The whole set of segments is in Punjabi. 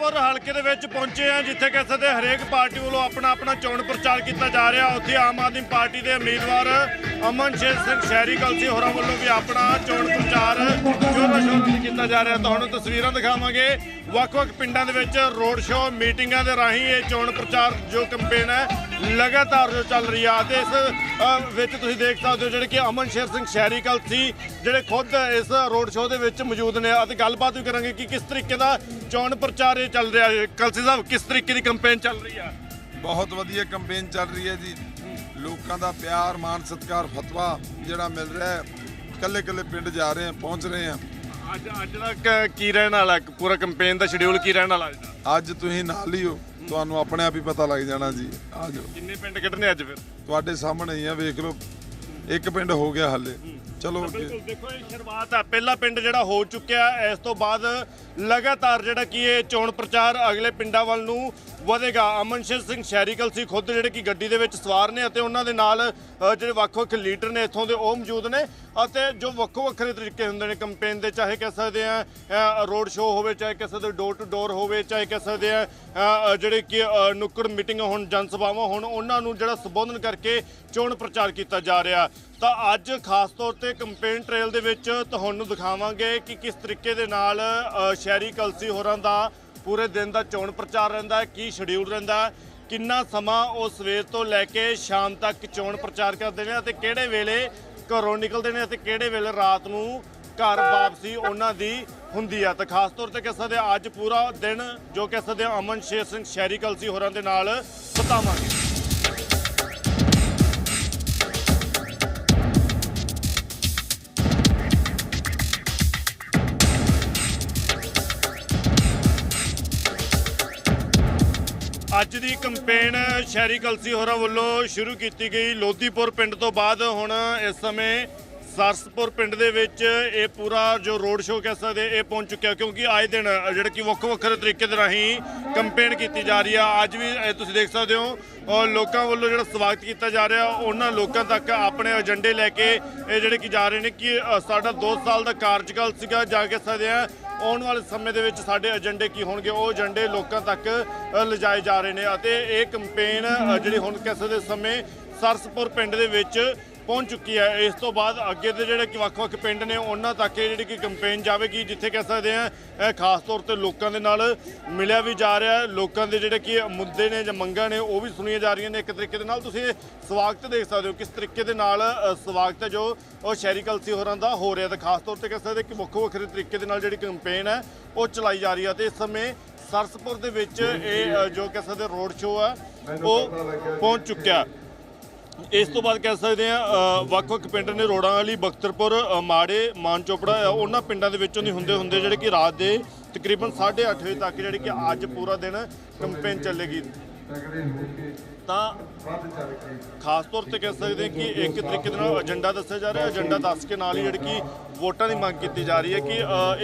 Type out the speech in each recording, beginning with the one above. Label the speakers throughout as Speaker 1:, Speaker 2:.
Speaker 1: ਬਖਤਰਪੁਰ ਹਲਕੇ ਦੇ ਵਿੱਚ ਪਹੁੰਚੇ ਆ ਜਿੱਥੇ ਕਹਿ ਸਕਦੇ ਹਰੇਕ ਪਾਰਟੀ ਵੱਲੋਂ ਆਪਣਾ ਆਪਣਾ ਚੋਣ ਪ੍ਰਚਾਰ ਕੀਤਾ ਜਾ ਰਿਹਾ। ਉੱਥੇ ਆਮ ਆਦਮੀ ਪਾਰਟੀ ਦੇ ਉਮੀਦਵਾਰ ਅਮਨ ਸ਼ੇਰ ਸਿੰਘ ਸ਼ਹਿਰੀ ਕਲਸੀ ਹੋਰਾਂ ਵੱਲੋਂ ਵੀ ਆਪਣਾ ਚੋਣ ਪ੍ਰਚਾਰ ਜੋਰਾਂ ਸ਼ੋਰ ਕੀਤਾ ਜਾ ਰਿਹਾ। ਤੁਹਾਨੂੰ ਤਸਵੀਰਾਂ ਦਿਖਾਵਾਂਗੇ। ਵੱਖ-ਵੱਖ ਪਿੰਡਾਂ ਦੇ ਵਿੱਚ ਰੋਡ ਸ਼ੋਅ ਮੀਟਿੰਗਾਂ ਦੇ ਰਾਹੀਂ ਇਹ ਚੋਣ ਪ੍ਰਚਾਰ ਜੋ ਕੈਂਪੇਨ ਹੈ, ਲਗਾਤਾਰ ਜੋ ਚੱਲ ਰਹੀ ਆ ਤੇ ਇਸ ਵਿੱਚ ਤੁਸੀਂ ਦੇਖ ਸਕਦੇ ਹੋ ਜਿਹੜੇ ਕਿ ਅਮਨ ਸ਼ੇਰ ਸਿੰਘ ਸ਼ਹਿਰੀ ਕਲਸੀ ਜਿਹੜੇ ਖੁਦ ਇਸ ਰੋਡ ਸ਼ੋਅ ਦੇ ਵਿੱਚ ਮੌਜੂਦ ਨੇ। ਅਤੇ ਗੱਲਬਾਤ ਵੀ ਕਰਾਂਗੇ ਕਿ ਕਿਸ ਤਰੀਕੇ ਦਾ ਚੋਣ ਪ੍ਰਚਾਰ ਇਹ ਚੱਲ ਰਿਹਾ ਹੈ। ਕਲਸੀ ਸਾਹਿਬ, ਕਿਸ ਤਰੀਕੇ ਦੀ ਕੈਂਪੇਨ ਚੱਲ ਰਹੀ ਆ?
Speaker 2: ਬਹੁਤ ਵਧੀਆ ਕੈਂਪੇਨ ਚੱਲ ਰਹੀ ਹੈ ਜੀ। ਲੋਕਾਂ ਦਾ ਪਿਆਰ ਮਾਨ ਸਤਿਕਾਰ ਫਤਵਾ ਜਿਹੜਾ ਮਿਲ ਰਿਹਾ ਹੈ ਕੱਲੇ ਕੱਲੇ ਪਿੰਡ ਜਾ ਰਹੇ ਆ ਪਹੁੰਚ ਰਹੇ ਆ
Speaker 1: ਅੱਜ ਅੱਜ ਦਾ ਕ- ਰਹਿਣ ਵਾਲਾ? ਪੂਰਾ ਕੈਂਪੇਨ ਦਾ ਸ਼ਡਿਊਲ ਕੀ ਰਹਿਣ ਵਾਲਾ ਅੱਜ
Speaker 2: ਤੁਸੀਂ ਨਾਲ ਹੀ ਹੋ ਤੁਹਾਨੂੰ ਆਪਣੇ ਆਪ ਹੀ ਪਤਾ ਲੱਗ ਜਾਣਾ ਜੀ ਆ ਜਾਓ।
Speaker 1: ਕਿੰਨੇ ਪਿੰਡ ਕੱਢਣੇ ਅੱਜ ਫਿਰ?
Speaker 2: ਤੁਹਾਡੇ ਸਾਹਮਣੇ ਹੀ ਆ ਵੇਖ ਲਓ ਇੱਕ ਪਿੰਡ ਹੋ ਗਿਆ ਹਾਲੇ। ਚਲੋ
Speaker 1: ਬਿਲਕੁਲ ਦੇਖੋ ਇਹ ਸ਼ੁਰੂਆਤ ਆ। ਪਹਿਲਾ ਪਿੰਡ ਜਿਹੜਾ ਹੋ ਚੁੱਕਿਆ ਇਸ ਤੋਂ ਬਾਅਦ ਲਗਾਤਾਰ ਜਿਹੜਾ ਕੀ ਇਹ ਚੋਣ ਪ੍ਰਚਾਰ ਅਗਲੇ ਪਿੰਡਾਂ ਵੱਲ ਨੂੰ ਵਧੇਗਾ। ਅਮਨਸ਼ਰ ਸਿੰਘ ਸ਼ਹਿਰੀਕਲ ਸੀ ਖੁਦ ਜਿਹੜੇ ਕਿ ਗੱਡੀ ਦੇ ਵਿੱਚ ਸਵਾਰ ਨੇ ਅਤੇ ਉਹਨਾਂ ਦੇ ਨਾਲ ਜਿਹੜੇ ਵੱਖ-ਵੱਖ ਲੀਡਰ ਨੇ ਇੱਥੋਂ ਦੇ ਉਹ ਮੌਜੂਦ ਨੇ ਅਤੇ ਜੋ ਵੱਖੋ ਵੱਖਰੇ ਤਰੀਕੇ ਹੁੰਦੇ ਨੇ ਕੈਂਪੇਨ ਦੇ ਚਾਹੇ ਕਹਿ ਸਕਦੇ ਆ ਰੋਡ ਸ਼ੋਅ ਹੋਵੇ ਚਾਹੇ ਕਹਿ ਸਕਦੇ ਡੋਰ ਟੂ ਡੋਰ ਹੋਵੇ ਚਾਹੇ ਕਹਿ ਸਕਦੇ ਆ ਜਿਹੜੇ ਕਿ ਨੁੱਕੜ ਮੀਟਿੰਗ ਹੋਣ ਜਨ ਸਭਾਵਾਂ ਹੋਣ ਉਹਨਾਂ ਨੂੰ ਜਿਹੜਾ ਸੰਬੋਧਨ ਕਰਕੇ ਚੋਣ ਪ੍ਰਚਾਰ ਕੀਤਾ ਜਾ ਰਿਹਾ। ਤਾਂ ਅੱਜ ਖਾਸ ਤੌਰ ਤੇ ਕੰਪੇਨ ਟ੍ਰੇਲ ਦੇ ਵਿੱਚ ਤੁਹਾਨੂੰ ਦਿਖਾਵਾਂਗੇ ਕਿ ਕਿਸ ਤਰੀਕੇ ਦੇ ਨਾਲ ਸ਼ਹਿਰੀ ਕਲਸੀ ਹੋਰਾਂ ਦਾ ਪੂਰੇ ਦਿਨ ਦਾ ਚੋਣ ਪ੍ਰਚਾਰ ਰਹਿੰਦਾ ਹੈ, ਕੀ ਸ਼ਡਿਊਲ ਰਹਿੰਦਾ ਹੈ, ਕਿੰਨਾ ਸਮਾਂ ਉਹ ਸਵੇਰ ਤੋਂ ਲੈ ਕੇ ਸ਼ਾਮ ਤੱਕ ਚੋਣ ਪ੍ਰਚਾਰ ਕਰਦੇ ਨੇ ਅਤੇ ਕਿਹੜੇ ਵੇਲੇ ਘਰੋਂ ਨਿਕਲਦੇ ਨੇ ਅਤੇ ਕਿਹੜੇ ਵੇਲੇ ਰਾਤ ਨੂੰ ਘਰ ਵਾਪਸੀ ਉਹਨਾਂ ਦੀ ਹੁੰਦੀ ਆ ਤਾਂ ਖਾਸ ਤੌਰ ਤੇ ਕਹਿ ਸਕਦੇ ਹਾਂ, ਅੱਜ ਪੂਰਾ ਦਿਨ ਜੋ ਕਹਿ ਸਕਦੇ ਹਾਂ ਅਮਨ ਸ਼ੇਰ ਸਿੰਘ ਸ਼ਹਿਰੀ ਕਲਸੀ ਹੋਰਾਂ ਦੇ ਨਾਲ ਬਿਤਾਵਾਂਗੇ। ਅੱਜ ਦੀ ਕੰਪੇਨ ਸ਼ਹਿਰੀ ਕਲਸੀ ਹੋਰਾਂ ਵੱਲੋਂ ਸ਼ੁਰੂ ਕੀਤੀ ਗਈ। ਲੋਧੀਪੁਰ ਪਿੰਡ ਤੋਂ ਬਾਅਦ ਹੁਣ ਇਸ ਸਮੇਂ ਸਰਸਪੁਰ ਪਿੰਡ ਦੇ ਵਿੱਚ ਇਹ ਪੂਰਾ ਜੋ ਰੋਡ ਸ਼ੋਅ ਕਹਿ ਸਕਦੇ, ਇਹ ਪਹੁੰਚ ਚੁੱਕਿਆ ਕਿਉਂਕਿ ਆਏ ਦਿਨ ਜਿਹੜੇ ਕਿ ਵੱਖ ਵੱਖਰੇ ਤਰੀਕੇ ਦੇ ਰਾਹੀਂ ਕੰਪੇਨ ਕੀਤੀ ਜਾ ਰਹੀ ਆ। ਅੱਜ ਵੀ ਤੁਸੀਂ ਦੇਖ ਸਕਦੇ ਹੋ, ਔਰ ਲੋਕਾਂ ਵੱਲੋਂ ਜਿਹੜਾ ਸਵਾਗਤ ਕੀਤਾ ਜਾ ਰਿਹਾ, ਉਹਨਾਂ ਲੋਕਾਂ ਤੱਕ ਆਪਣੇ ਏਜੰਡੇ ਲੈ ਕੇ ਇਹ ਜਿਹੜੇ ਕਿ ਜਾ ਰਹੇ ਨੇ ਕਿ ਸਾਡਾ 2 ਸਾਲ ਦਾ ਕਾਰਜਕਾਲ ਸੀਗਾ, ਜਾ ਕੇ ਸਕਦੇ ਆ ਆਉਣ ਵਾਲੇ ਸਮੇਂ ਦੇ ਵਿੱਚ ਸਾਡੇ ਏਜੰਡੇ ਕੀ ਹੋਣਗੇ? ਉਹ ਏਜੰਡੇ ਲੋਕਾਂ ਤੱਕ ਲਿਜਾਏ ਜਾ ਰਹੇ ਨੇ ਅਤੇ ਇਹ ਕੈਂਪੇਨ ਜਿਹੜੀ ਹੁਣ ਕਿਸੇ ਦੇ ਸਮੇਂ ਸਰਸਪੁਰ ਪਿੰਡ ਦੇ ਵਿੱਚ ਪਹੁੰਚ ਚੁੱਕੀ ਹੈ। ਇਸ ਤੋਂ ਬਾਅਦ ਅੱਗੇ ਦੇ ਜਿਹੜੇ ਕਿ ਵੱਖ-ਵੱਖ ਪਿੰਡ ਨੇ, ਉਹਨਾਂ ਤੱਕ ਇਹ ਜਿਹੜੀ ਕਿ ਕੰਪੇਨ ਜਾਵੇਗੀ, ਜਿੱਥੇ ਕਹਿ ਸਕਦੇ ਆ ਖਾਸ ਤੌਰ ਤੇ ਲੋਕਾਂ ਦੇ ਨਾਲ ਮਿਲਿਆ ਵੀ ਜਾ ਰਿਹਾ ਲੋਕਾਂ ਦੇ ਜਿਹੜੇ ਕਿ ਮੁੱਦੇ ਨੇ ਜਾਂ ਮੰਗਾਂ ਨੇ, ਉਹ ਵੀ ਸੁਣੀਆਂ ਜਾ ਰਹੀਆਂ ਨੇ ਇੱਕ ਤਰੀਕੇ ਦੇ ਨਾਲ। ਤੁਸੀਂ ਸਵਾਗਤ ਦੇਖ ਸਕਦੇ ਹੋ ਕਿਸ ਤਰੀਕੇ ਦੇ ਨਾਲ ਸਵਾਗਤ ਹੈ ਜੋ ਉਹ ਸ਼ਹਿਰੀ ਕਲਸੀ ਹੋਰਾਂ ਦਾ ਹੋ ਰਿਹਾ ਤੇ ਖਾਸ ਤੌਰ ਤੇ ਕਹਿ ਸਕਦੇ ਕਿ ਵੱਖੋ ਵੱਖਰੇ ਤਰੀਕੇ ਦੇ ਨਾਲ ਜਿਹੜੀ ਕੰਪੇਨ ਹੈ, ਉਹ ਚਲਾਈ ਜਾ ਰਹੀ ਹੈ। ਤੇ ਇਸ ਸਮੇਂ ਸਰਸਪੁਰ ਦੇ ਵਿੱਚ ਇਹ ਜੋ ਕਹਿ ਸਕਦੇ ਰੋਡ ਸ਼ੋਅ ਹੈ, ਉਹ ਪਹੁੰਚ ਚੁੱਕਿਆ। ਇਸ ਤੋਂ ਬਾਅਦ ਕਹਿ ਸਕਦੇ ਆ ਵੱਖ-ਵੱਖ ਪਿੰਡ ਨੇ ਰੋੜਾਂ ਵਾਲੀ ਬਖਤਰਪੁਰ ਮਾੜੇ, ਮਾਨ ਚੋਪੜਾ ਉਹਨਾਂ ਪਿੰਡਾਂ ਦੇ ਵਿੱਚੋਂ ਦੀ ਹੁੰਦੇ ਹੁੰਦੇ ਜਿਹੜੇ ਕਿ ਰਾਤ ਦੇ ਤਕਰੀਬਨ 8:30 ਵਜੇ ਤੱਕ ਜਿਹੜੇ ਕਿ ਅੱਜ ਪੂਰਾ ਦਿਨ ਕੈਂਪੇਨ ਚੱਲੇਗੀ। ਤਾਂ ਖਾਸ ਤੌਰ ਤੇ ਕਹਿ ਸਕਦੇ ਹਾਂ ਕਿ ਇੱਕ ਤਰੀਕੇ ਦੇ ਨਾਲ ਏਜੰਡਾ ਦੱਸਿਆ ਜਾ ਰਿਹਾ ਏਜੰਡਾ ਦੱਸ ਕੇ ਨਾਲ ਹੀ ਜਿਹੜੀ ਕਿ ਵੋਟਾਂ ਦੀ ਮੰਗ ਕੀਤੀ ਜਾ ਰਹੀ ਹੈ ਕਿ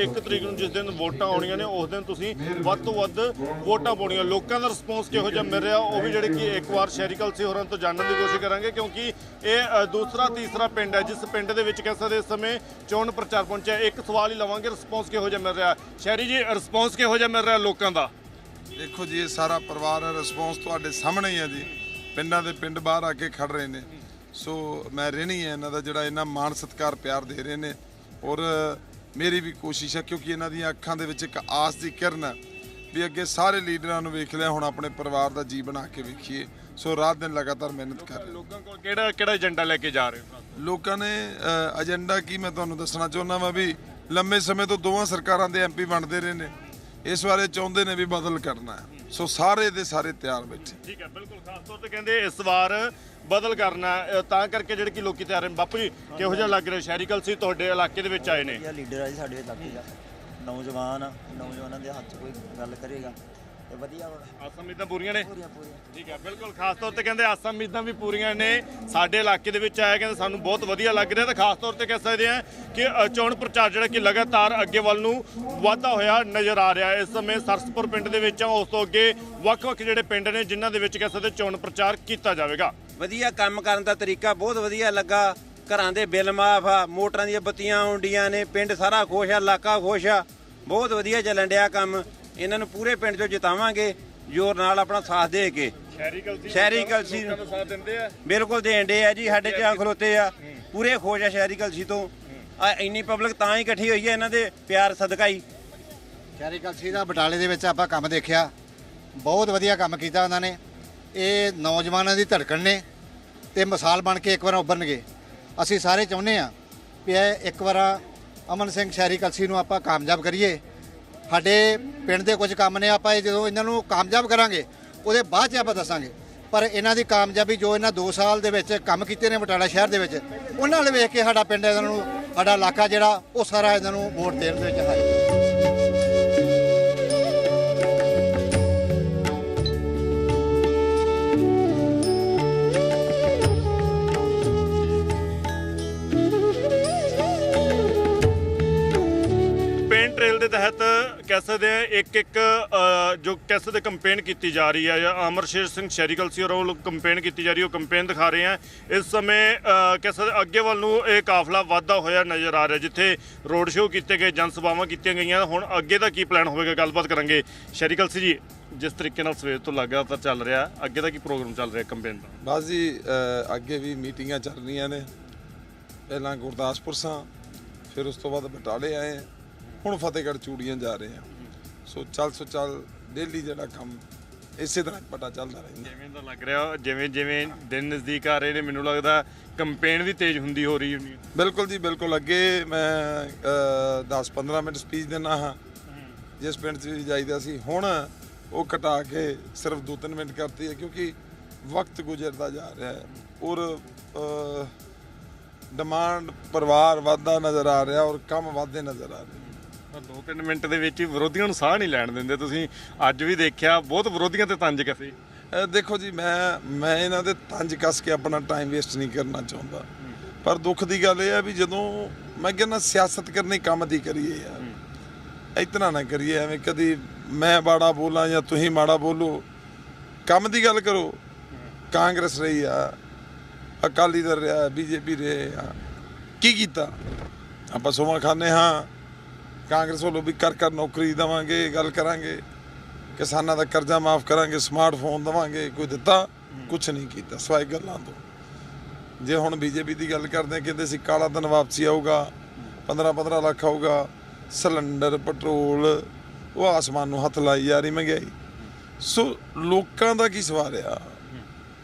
Speaker 1: ਇੱਕ ਤਰੀਕ ਨੂੰ ਜਿਸ ਦਿਨ ਵੋਟਾਂ ਆਉਣੀਆਂ ਨੇ, ਉਸ ਦਿਨ ਤੁਸੀਂ ਵੱਧ ਤੋਂ ਵੱਧ ਵੋਟਾਂ ਪਾਉਣੀਆਂ। ਲੋਕਾਂ ਦਾ ਰਿਸਪੌਂਸ ਕਿਹੋ ਜਿਹਾ ਮਿਲ ਰਿਹਾ, ਉਹ ਵੀ ਜਿਹੜੇ ਕਿ ਇੱਕ ਵਾਰ ਸ਼ਹਿਰੀ ਕਲਸੀ ਹੋਰਾਂ ਤੋਂ ਜਾਣਨ ਦੀ ਕੋਸ਼ਿਸ਼ ਕਰਾਂਗੇ, ਕਿਉਂਕਿ ਇਹ ਦੂਸਰਾ, ਤੀਸਰਾ ਪਿੰਡ ਹੈ, ਜਿਸ ਪਿੰਡ ਦੇ ਵਿੱਚ ਕਹਿ ਸਕਦੇ ਇਸ ਸਮੇਂ ਚੋਣ ਪ੍ਰਚਾਰ ਪਹੁੰਚਿਆ। ਇੱਕ ਸਵਾਲ ਹੀ ਲਵਾਂਗੇ ਰਿਸਪੌਂਸ ਕਿਹੋ ਜਿਹਾ ਮਿਲ ਰਿਹਾ। ਸ਼ਹਿਰੀ ਜੀ ਰਿਸਪੌਂਸ ਕਿਹੋ ਜਿਹਾ ਮਿਲ ਰਿਹਾ ਲੋਕਾਂ ਦਾ?
Speaker 2: ਦੇਖੋ ਜੀ ਇਹ ਸਾਰਾ ਪਰਿਵਾਰ ਰਿਸਪੌਂਸ ਤੁਹਾਡੇ ਸਾਹਮਣੇ ਹੀ ਆ ਜੀ। ਪਿੰਡਾਂ ਦੇ ਪਿੰਡ ਬਾਹਰ ਆ ਕੇ ਖੜ ਰਹੇ ਨੇ। ਸੋ ਮੈਂ ਰਹਿਣੀ ਹੈ ਇਹਨਾਂ ਦਾ ਜਿਹੜਾ ਇਹਨਾਂ ਮਾਣ ਸਤਿਕਾਰ ਪਿਆਰ ਦੇ ਰਹੇ ਨੇ। ਔਰ ਮੇਰੀ ਵੀ ਕੋਸ਼ਿਸ਼ ਹੈ ਕਿਉਂਕਿ ਇਹਨਾਂ ਦੀਆਂ ਅੱਖਾਂ ਦੇ ਵਿੱਚ ਇੱਕ ਆਸ ਦੀ ਕਿਰਨ ਹੈ ਵੀ ਅੱਗੇ ਸਾਰੇ ਲੀਡਰਾਂ ਨੂੰ ਵੇਖ ਲਿਆ ਹੁਣ ਆਪਣੇ ਪਰਿਵਾਰ ਦਾ ਜੀ ਬਣਾ ਕੇ ਵੇਖੀਏ। ਸੋ ਰਾਤ ਦਿਨ ਲਗਾਤਾਰ ਮਿਹਨਤ ਕਰ ਰਹੇ
Speaker 1: ਲੋਕਾਂ ਕੋਲ ਕਿਹੜਾ ਕਿਹੜਾ ਏਜੰਡਾ ਲੈ ਕੇ ਜਾ ਰਹੇ ਹੋ?
Speaker 2: ਲੋਕਾਂ ਨੇ ਏਜੰਡਾ ਕੀ ਮੈਂ ਤੁਹਾਨੂੰ ਦੱਸਣਾ ਚਾਹੁੰਦਾ ਵਾਂ ਵੀ ਲੰਮੇ ਸਮੇਂ ਤੋਂ ਦੋਵਾਂ ਸਰਕਾਰਾਂ ਦੇ ਐਮਪੀ ਬਣਦੇ ਰਹੇ ਨੇ। ਇਸ ਬਾਰੇ ਚਾਹੁੰਦੇ ਨੇ ਵੀ ਬਦਲ ਕਰਨਾ ਸੋ ਸਾਰੇ ਦੇ ਸਾਰੇ ਤਿਆਰ ਬੈਠੇ।
Speaker 1: ਠੀਕ ਹੈ ਬਿਲਕੁਲ ਖਾਸ ਤੌਰ ਤੇ ਕਹਿੰਦੇ ਇਸ ਵਾਰ ਬਦਲ ਕਰਨਾ ਤਾਂ ਕਰਕੇ ਜਿਹੜੇ ਕਿ ਲੋਕੀ ਤਿਆਰ ਨੇ। ਬਾਪੂ ਜੀ ਕਿਹੋ ਜਿਹਾ ਲੱਗ ਰਿਹਾ? ਸ਼ਹਿਰੀ ਕਲਸੀ ਤੁਹਾਡੇ ਇਲਾਕੇ ਦੇ ਵਿੱਚ ਆਏ ਨੇ।
Speaker 3: ਲੀਡਰ ਆ ਜੀ ਸਾਡੇ ਇਲਾਕੇ ਦਾ। ਨੌਜਵਾਨ ਨੌਜਵਾਨਾਂ ਦੇ ਹੱਥ ਕੋਈ ਗੱਲ ਕਰੇਗਾ। ਤੇ ਵਧੀਆ ਵਾ।
Speaker 1: ਆਸਾਂ ਉਮੀਦਾਂ ਪੂਰੀਆਂ ਨੇ?
Speaker 3: ਪੂਰੀਆਂ ਪੂਰੀਆਂ।
Speaker 1: ਠੀਕ ਹੈ ਬਿਲਕੁਲ। ਖਾਸ ਤੌਰ ਤੇ ਕਹਿੰਦੇ ਆਸਾਂ ਉਮੀਦਾਂ ਵੀ ਪੂਰੀਆਂ ਨੇ। ਸਾਡੇ ਇਲਾਕੇ ਦੇ ਵਿੱਚ ਆਇਆ ਕਹਿੰਦੇ ਸਾਨੂੰ ਬਹੁਤ ਵਧੀਆ ਲੱਗ ਰਿਹਾ ਤੇ ਖਾਸ ਤੌਰ ਤੇ ਕਹਿ ਸਕਦੇ ਆ ਕਿ ਅ, ਚੋਣ ਪ੍ਰਚਾਰ ਜਿਹੜਾ ਕਿ ਲਗਾਤਾਰ ਅੱਗੇ ਵੱਲ ਨੂੰ ਵਾਧਾ ਹੋਇਆ ਨਜ਼ਰ ਆ ਰਿਹਾ। ਹੈ। ਇਸ ਸਮੇਂ ਸਰਸਪੁਰ ਪਿੰਡ ਦੇ ਵਿੱਚ ਆ ਉਸ ਤੋਂ ਅੱਗੇ ਵੱਖ-ਵੱਖ ਜਿਹੜੇ ਪਿੰਡ ਨੇ ਜਿਨ੍ਹਾਂ ਦੇ ਵਿੱਚ ਕਹਿ ਸਕਦੇ ਚੋਣ ਪ੍ਰਚਾਰ ਕੀਤਾ ਜਾਵੇਗਾ।
Speaker 4: ਵਧੀਆ ਕੰਮ ਕਰਨ ਦਾ ਤਰੀਕਾ ਬਹੁਤ ਵਧੀਆ ਲੱਗਾ। ਘਰਾਂ ਦੇ ਬਿੱਲ ਮਾਫ ਆ ਮੋਟਰਾਂ ਦੀਆਂ ਬੱਤੀਆਂ ਆਉਂਦੀਆਂ ਨੇ ਪਿੰਡ ਸਾਰਾ ਖੁਸ਼ ਆ ਇਲਾਕਾ ਖੁਸ਼ ਆ। ਬਹੁਤ ਵਧੀਆ ਚੱਲਣ ਡਿਆ ਕੰਮ। ਇਹਨਾਂ ਨੂੰ ਪੂਰੇ ਪਿੰਡ ਚੋਂ ਜਿਤਾਵਾਂਗੇ ਜੋਰ ਨਾਲ ਆਪਣਾ ਸਾਥ ਦੇ ਕੇ।
Speaker 1: ਸ਼ਹਿਰੀ ਕਲਸੀ
Speaker 4: ਸ਼ਹਿਰੀ ਕਲਸੀ-
Speaker 1: ਲੋਕਾਂ ਦਾ ਸਾਥ ਦਿੰਦੇ ਆ।
Speaker 4: ਬਿਲਕੁਲ ਦੇਣ ਦੇ ਆ ਜੀ ਸਾਡੇ ਚਾਂ ਖਲੋਤੇ ਆ। ਪੂਰੇ ਖੋਜ ਆ ਸ਼ਹਿਰੀ ਕਲਸੀ ਤੋਂ। ਆ ਇੰਨੀ ਪਬਲਿਕ ਤਾਂ ਹੀ ਇਕੱਠੀ ਹੋਈ ਹੈ ਇਹਨਾਂ ਦੇ ਪਿਆਰ ਸਦਕਾ ਹੀ।
Speaker 5: ਸ਼ਹਿਰੀ ਕਲਸੀ ਦਾ ਬਟਾਲੇ ਦੇ ਵਿੱਚ ਆਪਾਂ ਕੰਮ ਦੇਖਿਆ। ਬਹੁਤ ਵਧੀਆ ਕੰਮ ਕੀਤਾ ਉਹਨਾਂ ਨੇ। ਇਹ ਨੌਜਵਾਨਾਂ ਦੀ ਧੜਕਣ ਨੇ ਤੇ ਮਿਸਾਲ ਬਣ ਕੇ ਇੱਕ ਵਾਰ ਉੱਭਰਨਗੇ। ਅਸੀਂ ਸਾਰੇ ਚਾਹੁੰਦੇ ਆ ਵੀ ਇਹ ਇੱਕ ਵਾਰ ਅਮਨ ਸਿੰਘ ਸ਼ਹਿਰੀ ਕਲਸੀ ਨੂੰ ਆਪਾਂ ਕਾਮਯਾਬ ਕਰੀਏ। ਸਾਡੇ ਪਿੰਡ ਦੇ ਕੁਝ ਕੰਮ ਨੇ, ਆਪਾਂ ਇਹ ਜਦੋਂ ਇਹਨਾਂ ਨੂੰ ਕਾਮਯਾਬ ਕਰਾਂਗੇ, ਉਹਦੇ ਬਾਅਦ 'ਚ ਆਪਾਂ ਦੱਸਾਂਗੇ। ਪਰ ਇਹਨਾਂ ਦੀ ਕਾਮਯਾਬੀ ਜੋ ਇਹਨਾਂ 2 ਸਾਲ ਦੇ ਵਿੱਚ ਕੰਮ ਕੀਤੇ ਨੇ ਬਟਾਲਾ ਸ਼ਹਿਰ ਦੇ ਵਿੱਚ, ਉਹਨਾਂ ਨਾਲ ਵੇਖ ਕੇ ਸਾਡਾ ਪਿੰਡ ਇਹਨਾਂ ਨੂੰ, ਸਾਡਾ ਇਲਾਕਾ ਜਿਹੜਾ, ਉਹ ਸਾਰਾ ਇਹਨਾਂ ਨੂੰ ਵੋਟ ਦੇਣ ਦੇ ਵਿੱਚ ਹੈ।
Speaker 1: ਦੇ ਤਹਿਤ ਕਹਿ ਸਕਦੇ ਆ ਇੱਕ ਇੱਕ ਜੋ ਕਹਿ ਸਕਦੇ ਕੈਂਪੇਨ ਕੀਤੀ ਜਾ ਰਹੀ ਹੈ, ਜਾਂ ਅਮਰਸ਼ੇਰ ਸਿੰਘ ਸ਼ੈਰੀਕਲ ਸੀ ਔਰ ਉਹ ਕੈਂਪੇਨ ਕੀਤੀ ਜਾ ਰਹੀ ਉਹ ਕੈਂਪੇਨ ਦਿਖਾ ਰਹੇ ਆ ਇਸ ਸਮੇਂ ਕਹਿ ਸਕਦੇ ਅੱਗੇ ਵੱਲ ਨੂੰ ਇਹ ਕਾਫਲਾ ਵਾਧਾ ਹੋਇਆ ਨਜ਼ਰ ਆ ਰਿਹਾ, ਜਿੱਥੇ ਰੋਡ ਸ਼ੋਅ ਕੀਤੇ ਗਏ, ਜਨ ਸਭਾਵਾਂ ਕੀਤੀਆਂ ਗਈਆਂ। ਹੁਣ ਅੱਗੇ ਦਾ ਕੀ ਪਲਾਨ ਹੋਵੇਗਾ, ਗੱਲਬਾਤ ਕਰਾਂਗੇ। ਸ਼ੈਰੀਕਲ ਸੀ ਜੀ, ਜਿਸ ਤਰੀਕੇ ਨਾਲ ਸਵੇਰ ਤੋਂ ਲਗਾਤਾਰ ਚੱਲ ਰਿਹਾ, ਅੱਗੇ ਦਾ ਕੀ ਪ੍ਰੋਗਰਾਮ ਚੱਲ ਰਿਹਾ ਕੈਂਪੇਨ ਦਾ?
Speaker 2: ਬਸ ਜੀ ਅੱਗੇ ਵੀ ਮੀਟਿੰਗਾਂ ਚੱਲ ਰਹੀਆਂ ਨੇ। ਪਹਿਲਾਂ ਗੁਰਦਾਸਪੁਰ ਸਾਂ, ਫਿਰ ਉਸ ਤੋਂ ਬਾਅਦ ਬਟਾਲੇ ਆਏ। ਹੁਣ ਫਤਿਹਗੜ੍ਹ ਚੂੜੀਆਂ ਜਾ ਰਹੇ ਹਾਂ। ਸੋ ਚੱਲ ਸੋ ਚੱਲ ਡੇਲੀ ਜਿਹੜਾ ਕੰਮ ਇਸੇ ਤਰ੍ਹਾਂ ਪਤਾ ਚੱਲਦਾ ਰਹਿੰਦਾ।
Speaker 1: ਜਿਵੇਂ ਦਾ ਲੱਗ ਰਿਹਾ ਜਿਵੇਂ ਜਿਵੇਂ ਦਿਨ ਨਜ਼ਦੀਕ ਆ ਰਹੇ ਨੇ ਮੈਨੂੰ ਲੱਗਦਾ ਕੈਂਪੇਨ ਵੀ ਤੇਜ਼ ਹੁੰਦੀ ਹੋ ਰਹੀ ਹੋਣੀ
Speaker 2: ਬਿਲਕੁਲ ਜੀ ਬਿਲਕੁਲ। ਅੱਗੇ ਮੈਂ 10-15 ਮਿੰਟ ਸਪੀਚ ਦਿੰਦਾ ਹਾਂ। ਜਿਸ ਪਿੰਡ 'ਚ ਜਾਈਦਾ ਸੀ ਹੁਣ ਉਹ ਘਟਾ ਕੇ ਸਿਰਫ 2-3 ਮਿੰਟ ਕਰਤੀ ਹੈ ਕਿਉਂਕਿ ਵਕਤ ਗੁਜ਼ਰਦਾ ਜਾ ਰਿਹਾ ਹੈ। ਔਰ ਡਿਮਾਂਡ ਪਰਿਵਾਰ ਵੱਧਦਾ ਨਜ਼ਰ ਆ ਰਿਹਾ ਔਰ ਕੰਮ ਵੱਧਦੇ ਨਜ਼ਰ ਆ ਰਹੇ
Speaker 1: ਤਾਂ ਦੋ ਤਿੰਨ ਮਿੰਟ ਦੇ ਵਿੱਚ ਹੀ ਵਿਰੋਧੀਆਂ ਨੂੰ ਸਾਹ ਨਹੀਂ ਲੈਣ ਦਿੰਦੇ। ਤੁਸੀਂ ਅੱਜ ਵੀ ਦੇਖਿਆ, ਬਹੁਤ ਵਿਰੋਧੀਆਂ ਤੇ ਤੰਜ ਕਸੇ।
Speaker 2: ਦੇਖੋ ਜੀ, ਮੈਂ ਮੈਂ ਇਹਨਾਂ ਦੇ ਤੰਜ ਕੱਸ ਕੇ ਆਪਣਾ ਟਾਈਮ ਵੇਸਟ ਨਹੀਂ ਕਰਨਾ ਚਾਹੁੰਦਾ। ਪਰ ਦੁੱਖ ਦੀ ਗੱਲ ਇਹ ਆ ਵੀ ਜਦੋਂ ਮੈਂ ਕਹਿੰਦਾ ਸਿਆਸਤ ਕਰਨੀ ਕੰਮ ਦੀ ਕਰੀਏ ਯਾਰ ਇਤਨਾ ਨਾ ਕਰੀਏ, ਐਵੇਂ ਕਦੀ ਮੈਂ ਬਾੜਾ ਬੋਲਾਂ ਜਾਂ ਤੁਸੀਂ ਮਾੜਾ ਬੋਲੋ। ਕੰਮ ਦੀ ਗੱਲ ਕਰੋ। ਕਾਂਗਰਸ ਰਹੀ ਆ, ਅਕਾਲੀ ਦਲ ਰਿਹਾ, ਬੀਜੇਪੀ ਰਹੇ ਆ। ਕੀ ਕੀਤਾ? ਆਪਾਂ ਸੋਮਾ ਖਾਨੇ ਹਾਂ। ਕਾਂਗਰਸ ਵੱਲੋਂ ਵੀ ਕਰ ਕਰ ਨੌਕਰੀ ਦੇਵਾਂਗੇ, ਗੱਲ ਕਰਾਂਗੇ। ਕਿਸਾਨਾਂ ਦਾ ਕਰਜ਼ਾ ਮਾਫ ਕਰਾਂਗੇ ਸਮਾਰਟਫੋਨ ਦੇਵਾਂਗੇ, ਕੋਈ ਦਿੱਤਾ ਕੁਝ ਨਹੀਂ ਕੀਤਾ, ਸਵਾਈ ਗੱਲਾਂ ਤੋਂ। ਜੇ ਹੁਣ ਬੀਜੇਪੀ ਦੀ ਗੱਲ ਕਰਦੇ, ਕਹਿੰਦੇ ਸੀ ਕਾਲਾ ਧਨ ਵਾਪਸੀ ਆਊਗਾ 15 15 ਲੱਖ ਆਊਗਾ, ਸਿਲੰਡਰ, ਪੈਟਰੋਲ, ਉਹ ਆਸਮਾਨ ਨੂੰ ਹੱਥ ਲਾਈ ਜਾ ਰਹੀ ਮਹਿੰਗਾਈ। ਸੋ ਲੋਕਾਂ ਦਾ ਕੀ ਸਵਾਲ ਆ?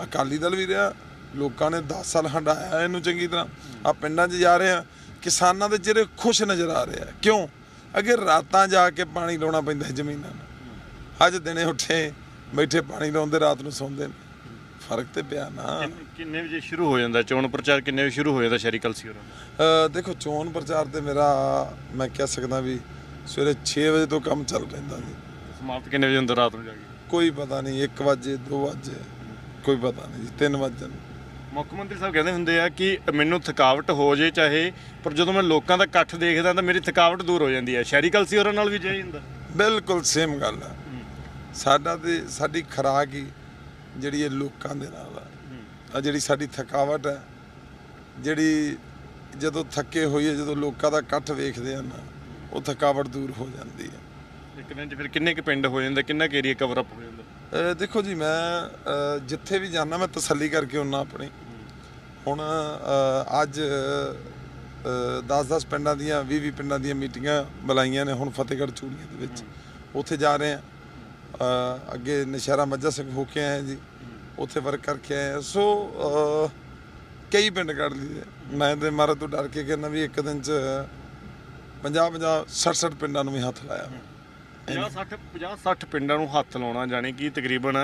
Speaker 2: ਅਕਾਲੀ ਦਲ ਵੀ ਰਿਹਾ, ਲੋਕਾਂ ਨੇ 10 ਸਾਲ ਹੰਡਾਇਆ ਇਹਨੂੰ ਚੰਗੀ ਤਰ੍ਹਾਂ। ਆ ਪਿੰਡਾਂ 'ਚ ਜਾ ਰਹੇ ਆ, ਕਿਸਾਨਾਂ ਦੇ ਚਿਹਰੇ ਖੁਸ਼ ਨਜ਼ਰ ਆ ਰਹੇ ਆ। ਕਿਉਂ? ਅੱਗੇ ਰਾਤਾਂ ਜਾ ਕੇ ਪਾਣੀ ਲਾਉਣਾ ਪੈਂਦਾ ਜ਼ਮੀਨਾਂ ਨੂੰ ਅੱਜ ਦਿਨੇ ਉੱਠੇ ਬੈਠੇ ਪਾਣੀ ਲਾਉਂਦੇ ਰਾਤ ਨੂੰ ਸੌਂਦੇ ਨੇ। ਫ਼ਰਕ ਤੇ ਪਿਆ ਨਾ।
Speaker 1: ਕਿੰਨੇ- ਵਜੇ ਸ਼ੁਰੂ ਹੋ ਜਾਂਦਾ? ਚੋਣ ਪ੍ਰਚਾਰ ਕਿੰਨੇ ਵਜੇ ਸ਼ੁਰੂ ਹੋ ਜਾਂਦਾ ਸ਼ਹਿਰੀ ਕਲਸੀ ਹੋਰਾਂ
Speaker 2: ਦੇਖੋ ਚੋਣ ਪ੍ਰਚਾਰ ਤੇ ਮੇਰਾ ਮੈਂ ਕਹਿ ਸਕਦਾ ਵੀ ਸਵੇਰੇ 6 ਵਜੇ ਤੋਂ ਕੰਮ ਚੱਲ ਪੈਂਦਾ ਜੀ।
Speaker 1: ਸਮਾਪਤ ਕਿੰਨੇ ਵਜੇ ਹੁੰਦਾ ਰਾਤ ਨੂੰ ਜਾ ਕੇ?
Speaker 2: ਕੋਈ ਪਤਾ ਨਹੀਂ 1 ਵਜੇ 2 ਵਜੇ ਕੋਈ ਪਤਾ ਨਹੀਂ ਜੀ 3 ਵਜੇ
Speaker 1: ਮੁੱਖ ਮੰਤਰੀ ਸਾਹਿਬ ਕਹਿੰਦੇ ਹੁੰਦੇ ਆ ਕਿ ਮੈਨੂੰ ਥਕਾਵਟ ਹੋ ਜੇ ਚਾਹੇ ਪਰ ਜਦੋਂ ਮੈਂ ਲੋਕਾਂ ਦਾ ਇਕੱਠ ਦੇਖਦਾ ਤਾਂ ਮੇਰੀ ਥਕਾਵਟ ਦੂਰ ਹੋ ਜਾਂਦੀ ਹੈ। ਸ਼ਹਿਰੀ ਕਲਸੀ ਹੋਰਾਂ ਨਾਲ ਵੀ ਜੇ ਹੁੰਦਾ
Speaker 2: ਬਿਲਕੁਲ ਸੇਮ ਗੱਲ ਹੈ। ਸਾਡਾ ਤੇ ਸਾਡੀ ਖਰਾਕ ਹੀ ਜਿਹੜੀ ਇਹ ਲੋਕਾਂ ਦੇ ਨਾਲ ਆ। ਆ ਜਿਹੜੀ ਸਾਡੀ ਥਕਾਵਟ ਹੈ ਜਿਹੜੀ ਜਦੋਂ ਥੱਕੇ ਹੋਈਏ ਜਦੋਂ ਲੋਕਾਂ ਦਾ ਇਕੱਠ ਵੇਖਦੇ ਆ ਨਾ ਉਹ ਥਕਾਵਟ ਦੂਰ ਹੋ ਜਾਂਦੀ ਹੈ
Speaker 1: ਇੱਕ ਦਿਨ 'ਚ ਫਿਰ ਕਿੰਨੇ ਕੁ ਪਿੰਡ ਹੋ ਜਾਂਦਾ ਕਿੰਨਾ ਕੁ ਏਰੀਆ ਕਵਰ ਅਪ ਹੋ ਜਾਂਦਾ?
Speaker 2: ਦੇਖੋ ਜੀ ਮੈਂ ਜਿੱਥੇ ਵੀ ਜਾਣਾ ਮੈਂ ਤਸੱਲੀ ਕਰਕੇ ਆਉਣਾ ਆਪਣੀ। ਹੁਣ ਅੱਜ 10-10 ਪਿੰਡਾਂ ਦੀਆਂ 20-20 ਪਿੰਡਾਂ ਦੀਆਂ ਮੀਟਿੰਗਾਂ ਬੁਲਾਈਆਂ ਨੇ ਹੁਣ ਫਤਿਹਗੜ੍ਹ ਚੂੜੀਆਂ ਦੇ ਵਿੱਚ। ਉੱਥੇ ਜਾ ਰਹੇ ਆ ਅੱਗੇ ਨਸ਼ਹਿਰਾ ਮੱਝਾ ਸਿੰਘ ਹੋ ਕੇ ਆਏ ਜੀ। ਉੱਥੇ ਵਰਕ ਕਰਕੇ ਆਏ। ਸੋ ਕਈ ਪਿੰਡ ਕੱਢ ਲਈਏ ਮੈਂ ਤੇ ਮਾਰੇ ਤੋਂ ਡਰ ਕੇ ਕਹਿੰਦਾ ਵੀ ਇੱਕ ਦਿਨ ਚ 50-50 60-60 ਪਿੰਡਾਂ ਨੂੰ ਵੀ ਹੱਥ ਲਾਇਆ। ਮੈਂ
Speaker 1: 50 60 50 60 ਪਿੰਡਾਂ ਨੂੰ ਹੱਥ ਲਾਉਣਾ ਜਾਣੀ ਕਿ ਤਕਰੀਬਨ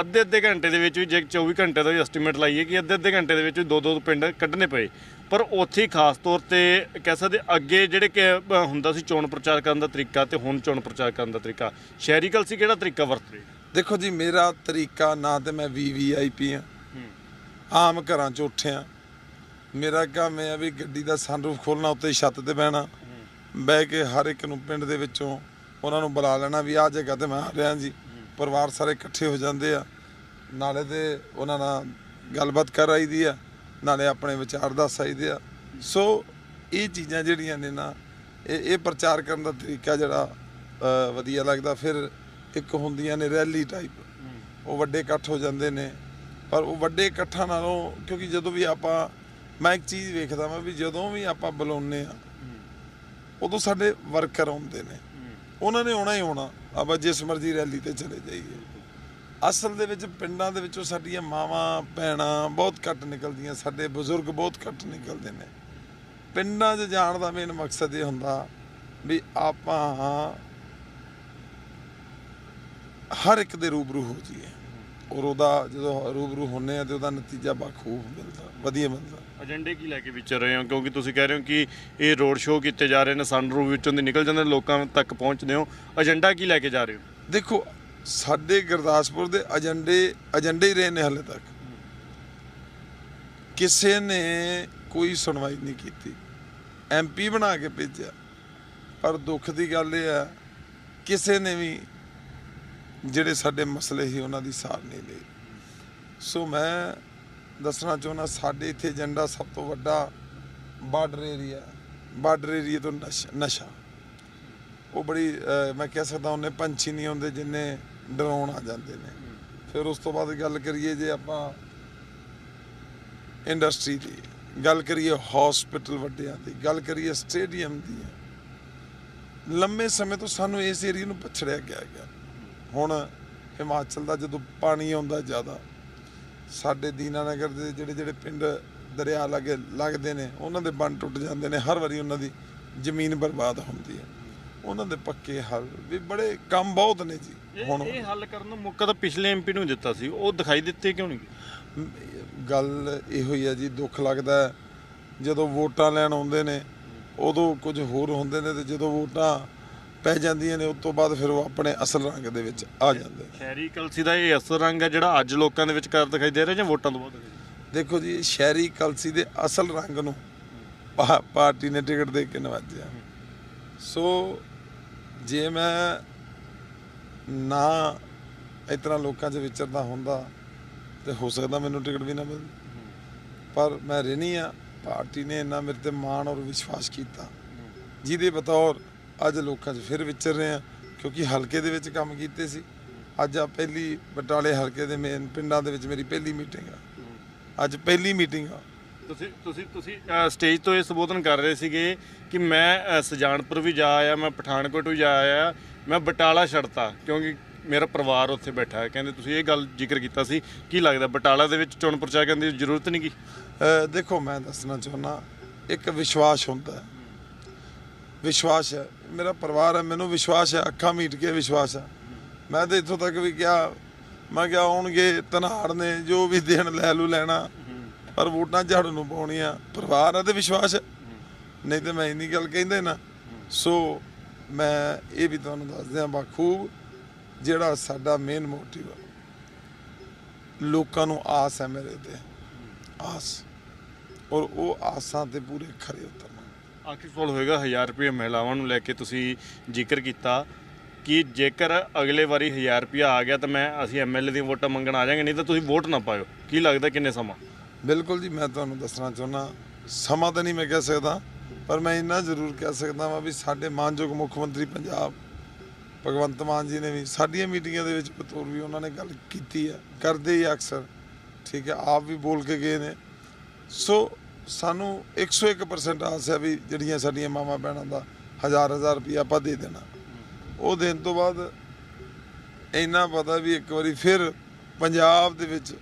Speaker 1: ਅੱਧੇ ਅੱਧੇ ਘੰਟੇ ਦੇ ਵਿੱਚ ਵੀ ਜੇ 24 ਘੰਟੇ ਦਾ ਵੀ ਐਸਟੀਮੇਟ ਲਾਈਏ ਕਿ ਅੱਧੇ ਅੱਧੇ ਘੰਟੇ ਦੇ ਵਿੱਚ ਵੀ ਦੋ ਦੋ ਪਿੰਡ ਕੱਢਣੇ ਪਏ। ਪਰ ਉੱਥੇ ਹੀ ਖਾਸ ਤੌਰ ਤੇ ਕਹਿ ਸਕਦੇ ਅੱਗੇ ਜਿਹੜੇ ਕਿ ਹੁੰਦਾ ਸੀ ਚੋਣ ਪ੍ਰਚਾਰ ਕਰਨ ਦਾ ਤਰੀਕਾ ਤੇ ਹੁਣ ਚੋਣ ਪ੍ਰਚਾਰ ਕਰਨ ਦਾ ਤਰੀਕਾ। ਸ਼ਹਿਰੀ ਕਲਸੀ ਕਿਹੜਾ ਤਰੀਕਾ ਵਰਤ ਰਹੀ?
Speaker 2: ਦੇਖੋ ਜੀ ਮੇਰਾ ਤਰੀਕਾ ਨਾ ਤੇ ਮੈਂ ਵੀਵੀਆਈਪੀ ਆ ਆਮ ਘਰਾਂ ਚ ਉੱਠਿਆ। ਮੇਰਾ ਕੰਮ ਇਹ ਆ ਵੀ ਗੱਡੀ ਦਾ ਸਨਰੂਫ ਖੋਲਣਾ ਉੱਤੇ ਛੱਤ ਤੇ ਬਹਿਣਾ। ਬਹਿ ਕੇ ਹਰ ਇੱਕ ਨੂੰ ਪਿੰਡ ਦੇ ਵਿੱਚੋਂ ਉਹਨਾਂ ਨੂੰ ਬੁਲਾ ਲੈਣਾ ਵੀ ਆਹ ਜਗ੍ਹਾ ਤੇ ਮੈਂ ਆ ਰਿਹਾ ਜੀ। ਪਰਿਵਾਰ ਸਾਰੇ ਇਕੱਠੇ ਹੋ ਜਾਂਦੇ ਆ। ਨਾਲੇ ਤੇ ਉਹਨਾਂ ਨਾਲ ਗੱਲਬਾਤ ਕਰ ਆਈਦੀ ਆ ਨਾਲੇ ਆਪਣੇ ਵਿਚਾਰ ਦੱਸ ਆਈਦੇ ਆ। ਸੋ ਇਹ ਚੀਜ਼ਾਂ ਜਿਹੜੀਆਂ ਨੇ ਨਾ ਇਹ ਇਹ ਪ੍ਰਚਾਰ ਕਰਨ ਦਾ ਤਰੀਕਾ ਜਿਹੜਾ ਵਧੀਆ ਲੱਗਦਾ। ਫਿਰ ਇੱਕ ਹੁੰਦੀਆਂ ਨੇ ਰੈਲੀ ਟਾਈਪ ਉਹ ਵੱਡੇ ਇਕੱਠ ਹੋ ਜਾਂਦੇ ਨੇ। ਪਰ ਉਹ ਵੱਡੇ ਇਕੱਠਾਂ ਨਾਲੋਂ ਕਿਉਂਕਿ ਜਦੋਂ ਵੀ ਆਪਾਂ ਮੈਂ ਇੱਕ ਚੀਜ਼ ਵੇਖਦਾ ਮੈਂ ਵੀ ਜਦੋਂ ਵੀ ਆਪਾਂ ਬੁਲਾਉਂਦੇ ਆ ਉਦੋਂ ਸਾਡੇ ਵਰਕਰ ਆਉਂਦੇ ਨੇ। ਉਹਨਾਂ ਨੇ ਆਉਣਾ ਹੀ ਆਉਣਾ। ਆਪਾਂ ਜਿਸ ਮਰਜ਼ੀ ਰੈਲੀ ਤੇ ਚਲੇ ਜਾਈਏ। ਅਸਲ ਦੇ ਵਿੱਚ ਪਿੰਡਾਂ ਦੇ ਵਿੱਚੋਂ ਸਾਡੀਆਂ ਮਾਵਾਂ, ਭੈਣਾਂ ਬਹੁਤ ਘੱਟ ਨਿਕਲਦੀਆਂ, ਸਾਡੇ ਬਜ਼ੁਰਗ ਬਹੁਤ ਘੱਟ ਨਿਕਲਦੇ ਨੇ। ਪਿੰਡਾਂ 'ਚ ਜਾਣ ਦਾ ਮੇਨ ਮਕਸਦ ਇਹ ਹੁੰਦਾ ਵੀ ਆਪਾਂ ਹਰ ਇੱਕ ਦੇ ਰੂਬਰੂ ਹੋ ਜਾਈਏ। ਔਰ ਉਹਦਾ ਜਦੋਂ ਰੂਬਰੂ ਹੁੰਨੇ ਆ ਤੇ ਉਹਦਾ ਨਤੀਜਾ ਬਖੂਬ ਮਿਲਦਾ ਵਧੀਆ ਮਿਲਦਾ।
Speaker 1: ਏਜੰਡੇ ਕੀ ਲੈ ਕੇ ਵਿਚਰ ਰਹੇ ਹੋ? ਕਿਉਂਕਿ ਤੁਸੀਂ ਕਹਿ ਰਹੇ ਹੋ ਕਿ ਇਹ ਰੋਡ ਸ਼ੋਅ ਕੀਤੇ ਜਾ ਰਹੇ ਨੇ ਸਨਰੂਫ ਵਿੱਚੋਂ ਦੀ ਨਿਕਲ ਜਾਂਦੇ ਲੋਕਾਂ ਤੱਕ ਪਹੁੰਚਦੇ ਹੋ। ਏਜੰਡਾ ਕੀ ਲੈ ਕੇ ਜਾ ਰਹੇ ਹੋ?
Speaker 2: ਦੇਖੋ ਸਾਡੇ ਗੁਰਦਾਸਪੁਰ ਦੇ ਏਜੰਡੇ ਏਜੰਡੇ ਹੀ ਰਹੇ ਨੇ ਹਲੇ ਤੱਕ। ਕਿਸੇ ਨੇ ਕੋਈ ਸੁਣਵਾਈ ਨਹੀਂ ਕੀਤੀ। ਐਮਪੀ ਬਣਾ ਕੇ ਭੇਜਿਆ। ਪਰ ਦੁੱਖ ਦੀ ਗੱਲ ਇਹ ਹੈ ਕਿਸੇ ਨੇ ਵੀ ਜਿਹੜੇ ਸਾਡੇ ਮਸਲੇ ਸੀ ਉਹਨਾਂ ਦੀ ਸਾਰ ਨਹੀਂ ਲਈ। ਸੋ ਮੈਂ ਦੱਸਣਾ ਚਾਹੁੰਦਾ, ਸਾਡੇ ਇੱਥੇ ਏਜੰਡਾ ਸਭ ਤੋਂ ਵੱਡਾ ਬਾਰਡਰ ਏਰੀਆ ਬਾਰਡਰ ਏਰੀਆ ਤੋਂ ਨਸ਼ਾ ਨਸ਼ਾ। ਉਹ ਬੜੀ ਮੈਂ ਕਹਿ ਸਕਦਾ ਉਹਨੇ ਪੰਛੀ ਨਹੀਂ ਹੁੰਦੇ ਜਿੰਨੇ ਡਰਾਉਣ ਆ ਜਾਂਦੇ ਨੇ। ਫਿਰ ਉਸ ਤੋਂ ਬਾਅਦ ਗੱਲ ਕਰੀਏ ਜੇ ਆਪਾਂ ਇੰਡਸਟਰੀ ਦੀ, ਗੱਲ ਕਰੀਏ ਹਸਪੀਟਲ ਵੱਡਿਆਂ ਦੀ, ਗੱਲ ਕਰੀਏ ਸਟੇਡੀਅਮ ਦੀ ਲੰਮੇ ਸਮੇਂ ਤੋਂ ਸਾਨੂੰ ਇਸ ਏਰੀਆ ਨੂੰ ਪਛੜਿਆ ਗਿਆ ਗਿਆ। ਹੁਣ ਹਿਮਾਚਲ ਦਾ ਜਦੋਂ ਪਾਣੀ ਆਉਂਦਾ ਜ਼ਿਆਦਾ ਸਾਡੇ ਦੀਨਾਨਗਰ ਦੇ ਜਿਹੜੇ ਜਿਹੜੇ ਪਿੰਡ ਦਰਿਆ ਲਾਗੇ ਲੱਗਦੇ ਨੇ ਉਹਨਾਂ ਦੇ ਬੰਨ ਟੁੱਟ ਜਾਂਦੇ ਨੇ ਹਰ ਵਾਰੀ ਉਹਨਾਂ ਦੀ ਜ਼ਮੀਨ ਬਰਬਾਦ ਹੁੰਦੀ ਹੈ। ਉਹਨਾਂ ਦੇ ਪੱਕੇ ਹੱਲ ਵੀ ਬੜੇ ਕੰਮ ਬਹੁਤ ਨੇ ਜੀ ਹੁਣ।
Speaker 1: ਇਹ ਹੱਲ ਕਰਨ ਦਾ ਮੌਕਾ ਤਾਂ ਪਿਛਲੇ ਐਮਪੀ ਨੂੰ ਦਿੱਤਾ ਸੀ ਉਹ ਦਿਖਾਈ ਦਿੱਤੇ ਕਿਉਂ ਨਹੀਂ?
Speaker 2: ਗੱਲ ਇਹੋ ਹੀ ਆ ਜੀ ਦੁੱਖ ਲੱਗਦਾ ਜਦੋਂ ਵੋਟਾਂ ਲੈਣ ਆਉਂਦੇ ਨੇ ਉਦੋਂ ਕੁਝ ਹੋਰ ਹੁੰਦੇ ਨੇ ਤੇ ਜਦੋਂ ਵੋਟਾਂ ਪੈ ਜਾਂਦੀਆਂ ਨੇ ਉਸ ਤੋਂ ਬਾਅਦ ਫਿਰ ਉਹ ਆਪਣੇ ਅਸਲ ਰੰਗ ਦੇ ਵਿੱਚ ਆ ਜਾਂਦੇ
Speaker 1: ਸ਼ਹਿਰੀ ਕਲਸੀ ਦਾ ਇਹ ਅਸਰ ਰੰਗ ਹੈ ਜਿਹੜਾ ਅੱਜ ਲੋਕਾਂ ਦੇ ਵਿੱਚ ਕਰ ਦਿਖਾਈ ਦੇ ਰਿਹਾ ਜਾਂ ਵੋਟਾਂ ਤੋਂ ਬਾਅਦ?
Speaker 2: ਦੇਖੋ ਜੀ ਸ਼ਹਿਰੀ ਕਲਸੀ ਦੇ ਅਸਲ ਰੰਗ ਨੂੰ ਪਾਰਟੀ ਨੇ ਟਿਕਟ ਦੇ ਕੇ ਨਵਾਜਿਆ। ਸੋ ਜੇ ਮੈਂ ਨਾ ਤਰ੍ਹਾਂ ਲੋਕਾਂ 'ਚ ਵਿਚਰਦਾ ਹੁੰਦਾ ਤੇ ਹੋ ਸਕਦਾ ਮੈਨੂੰ ਟਿਕਟ ਵੀ ਨਾ ਮਿਲ। ਪਰ ਮੈਂ ਰਹਿਣੀ ਆ ਪਾਰਟੀ ਨੇ ਇੰਨਾ ਮੇਰੇ ਤੇ ਮਾਣ ਔਰ ਵਿਸ਼ਵਾਸ ਕੀਤਾ। ਜਿਹਦੇ ਬਤੌਰ ਅੱਜ ਲੋਕਾਂ 'ਚ ਫਿਰ ਵਿਚਰ ਰਹੇ ਆ ਕਿਉਂਕਿ ਹਲਕੇ ਦੇ ਵਿੱਚ ਕੰਮ ਕੀਤੇ ਸੀ। ਅੱਜ ਆ ਪਹਿਲੀ ਬਟਾਲੇ ਹਲਕੇ ਦੇ ਮੇਨ ਪਿੰਡਾਂ ਦੇ ਵਿੱਚ ਮੇਰੀ ਪਹਿਲੀ ਮੀਟਿੰਗ ਆ। ਅੱਜ ਪਹਿਲੀ ਮੀਟਿੰਗ ਆ।
Speaker 1: ਤੁਸੀਂ ਤੁਸੀਂ ਤੁਸੀਂ ਸਟੇਜ ਤੋਂ ਇਹ ਸੰਬੋਧਨ ਕਰ ਰਹੇ ਸੀਗੇ ਕਿ ਮੈਂ ਸੁਜਾਨਪੁਰ ਵੀ ਜਾ ਆਇਆ ਮੈਂ ਪਠਾਨਕੋਟ ਵੀ ਜਾ ਆਇਆ ਮੈਂ ਬਟਾਲਾ ਛੱਡਤਾ ਕਿਉਂਕਿ ਮੇਰਾ ਪਰਿਵਾਰ ਉੱਥੇ ਬੈਠਾ ਹੈ। ਕਹਿੰਦੇ ਤੁਸੀਂ ਇਹ ਗੱਲ ਜ਼ਿਕਰ ਕੀਤਾ ਸੀ ਕੀ ਲੱਗਦਾ ਬਟਾਲਾ ਦੇ ਵਿੱਚ ਚੋਣ ਪ੍ਰਚਾਰ ਕਰਨ ਦੀ ਜ਼ਰੂਰਤ ਨਹੀਂ
Speaker 2: ਅਹ ਦੇਖੋ ਮੈਂ ਦੱਸਣਾ ਚਾਹੁੰਦਾ ਇੱਕ ਵਿਸ਼ਵਾਸ ਹੁੰਦਾ ਹੈ। ਵਿਸ਼ਵਾਸ ਹੈ। ਮੇਰਾ ਪਰਿਵਾਰ ਹੈ, ਮੈਨੂੰ ਵਿਸ਼ਵਾਸ ਹੈ, ਅੱਖਾਂ ਮੀਟ ਕੇ ਵਿਸ਼ਵਾਸ ਹੈ। ਮੈਂ ਤਾਂ ਇੱਥੋਂ ਤੱਕ ਵੀ ਕਿਹਾ, ਮੈਂ ਕਿਹਾ ਆਉਣਗੇ ਤਨਾੜ ਨੇ, ਜੋ ਵੀ ਦੇਣ ਲੈ ਲੂ ਲੈਣਾ। ਪਰ ਵੋਟਾਂ ਝਾੜੂ ਨੂੰ ਪਾਉਣੀਆਂ। ਪਰਿਵਾਰ ਹੈ ਤੇ ਵਿਸ਼ਵਾਸ ਹੈ। ਨਹੀਂ ਤੇ ਮੈਂ ਇੰਨੀ ਗੱਲ ਕਹਿੰਦੇ ਨਾ, ਸੋ ਮੈਂ ਇਹ ਵੀ ਤੁਹਾਨੂੰ ਦੱਸ ਦਿਆਂ ਬਾਖੂਬ, ਜਿਹੜਾ ਸਾਡਾ ਮੇਨ ਮੋਟਿਵ ਹੈ ਲੋਕਾਂ ਨੂੰ ਆਸ ਹੈ ਮੇਰੇ ਤੇ। ਆਸ। ਔਰ ਉਹ ਆਸਾਂ ਤੇ ਪੂਰੇ ਖਰੇ ਉਤਰਨਾ
Speaker 1: ਆਖਿਰ ਸਵਾਲ ਹੋਏਗਾ 1000 ਰੁਪਏ ਮਹਿਲਾਵਾਂ ਨੂੰ ਲੈ ਕੇ ਤੁਸੀਂ ਜ਼ਿਕਰ ਕੀਤਾ ਕਿ ਜੇਕਰ ਅਗਲੇ ਵਾਰੀ 1000 ਰੁਪਏ ਆ ਗਿਆ ਤਾਂ ਮੈਂ, ਅਸੀਂ ਐਮਐਲਏ ਦੀਆਂ ਵੋਟਾਂ ਮੰਗਣ ਆ ਜਾਾਂਗੇ ਨਹੀਂ ਤਾਂ ਤੁਸੀਂ ਵੋਟ ਨਾ ਪਾਇਓ। ਕੀ ਲੱਗਦਾ ਕਿੰਨੇ ਸਮਾਂ?
Speaker 2: ਬਿਲਕੁਲ ਜੀ, ਮੈਂ ਤੁਹਾਨੂੰ ਦੱਸਣਾ ਚਾਹੁੰਦਾ, ਸਮਾਂ ਤਾਂ ਨਹੀਂ ਮੈਂ ਕਹਿ ਸਕਦਾ, ਪਰ ਮੈਂ ਇੰਨਾ ਜ਼ਰੂਰ ਕਹਿ ਸਕਦਾ ਵਾਂ ਵੀ ਸਾਡੇ ਮਾਨਯੋਗ ਮੁੱਖ ਮੰਤਰੀ ਪੰਜਾਬ, ਭਗਵੰਤ ਮਾਨ ਜੀ ਨੇ ਵੀ, ਸਾਡੀਆਂ ਮੀਟਿੰਗਾਂ ਦੇ ਵਿੱਚ ਬਤੌਰ ਵੀ ਉਹਨਾਂ ਨੇ ਗੱਲ ਕੀਤੀ ਹੈ, ਕਰਦੇ ਹੀ ਆ ਅਕਸਰ, ਠੀਕ ਹੈ, ਆਪ ਵੀ ਬੋਲ ਕੇ ਗਏ ਨੇ। ਸੋ ਸਾਨੂੰ 101% ਆਸ ਹੈ ਵੀ ਜਿਹੜੀਆਂ ਸਾਡੀਆਂ ਮਾਵਾਂ ਭੈਣਾਂ ਦਾ ਹਜ਼ਾਰ ਹਜ਼ਾਰ ਰੁਪਇਆ ਆਪਾਂ ਦੇ ਦੇਣਾ। ਉਹ ਦੇਣ ਤੋਂ ਬਾਅਦ ਇੰਨਾ ਪਤਾ ਵੀ ਇੱਕ ਵਾਰੀ ਫਿਰ ਪੰਜਾਬ ਦੇ ਵਿੱਚ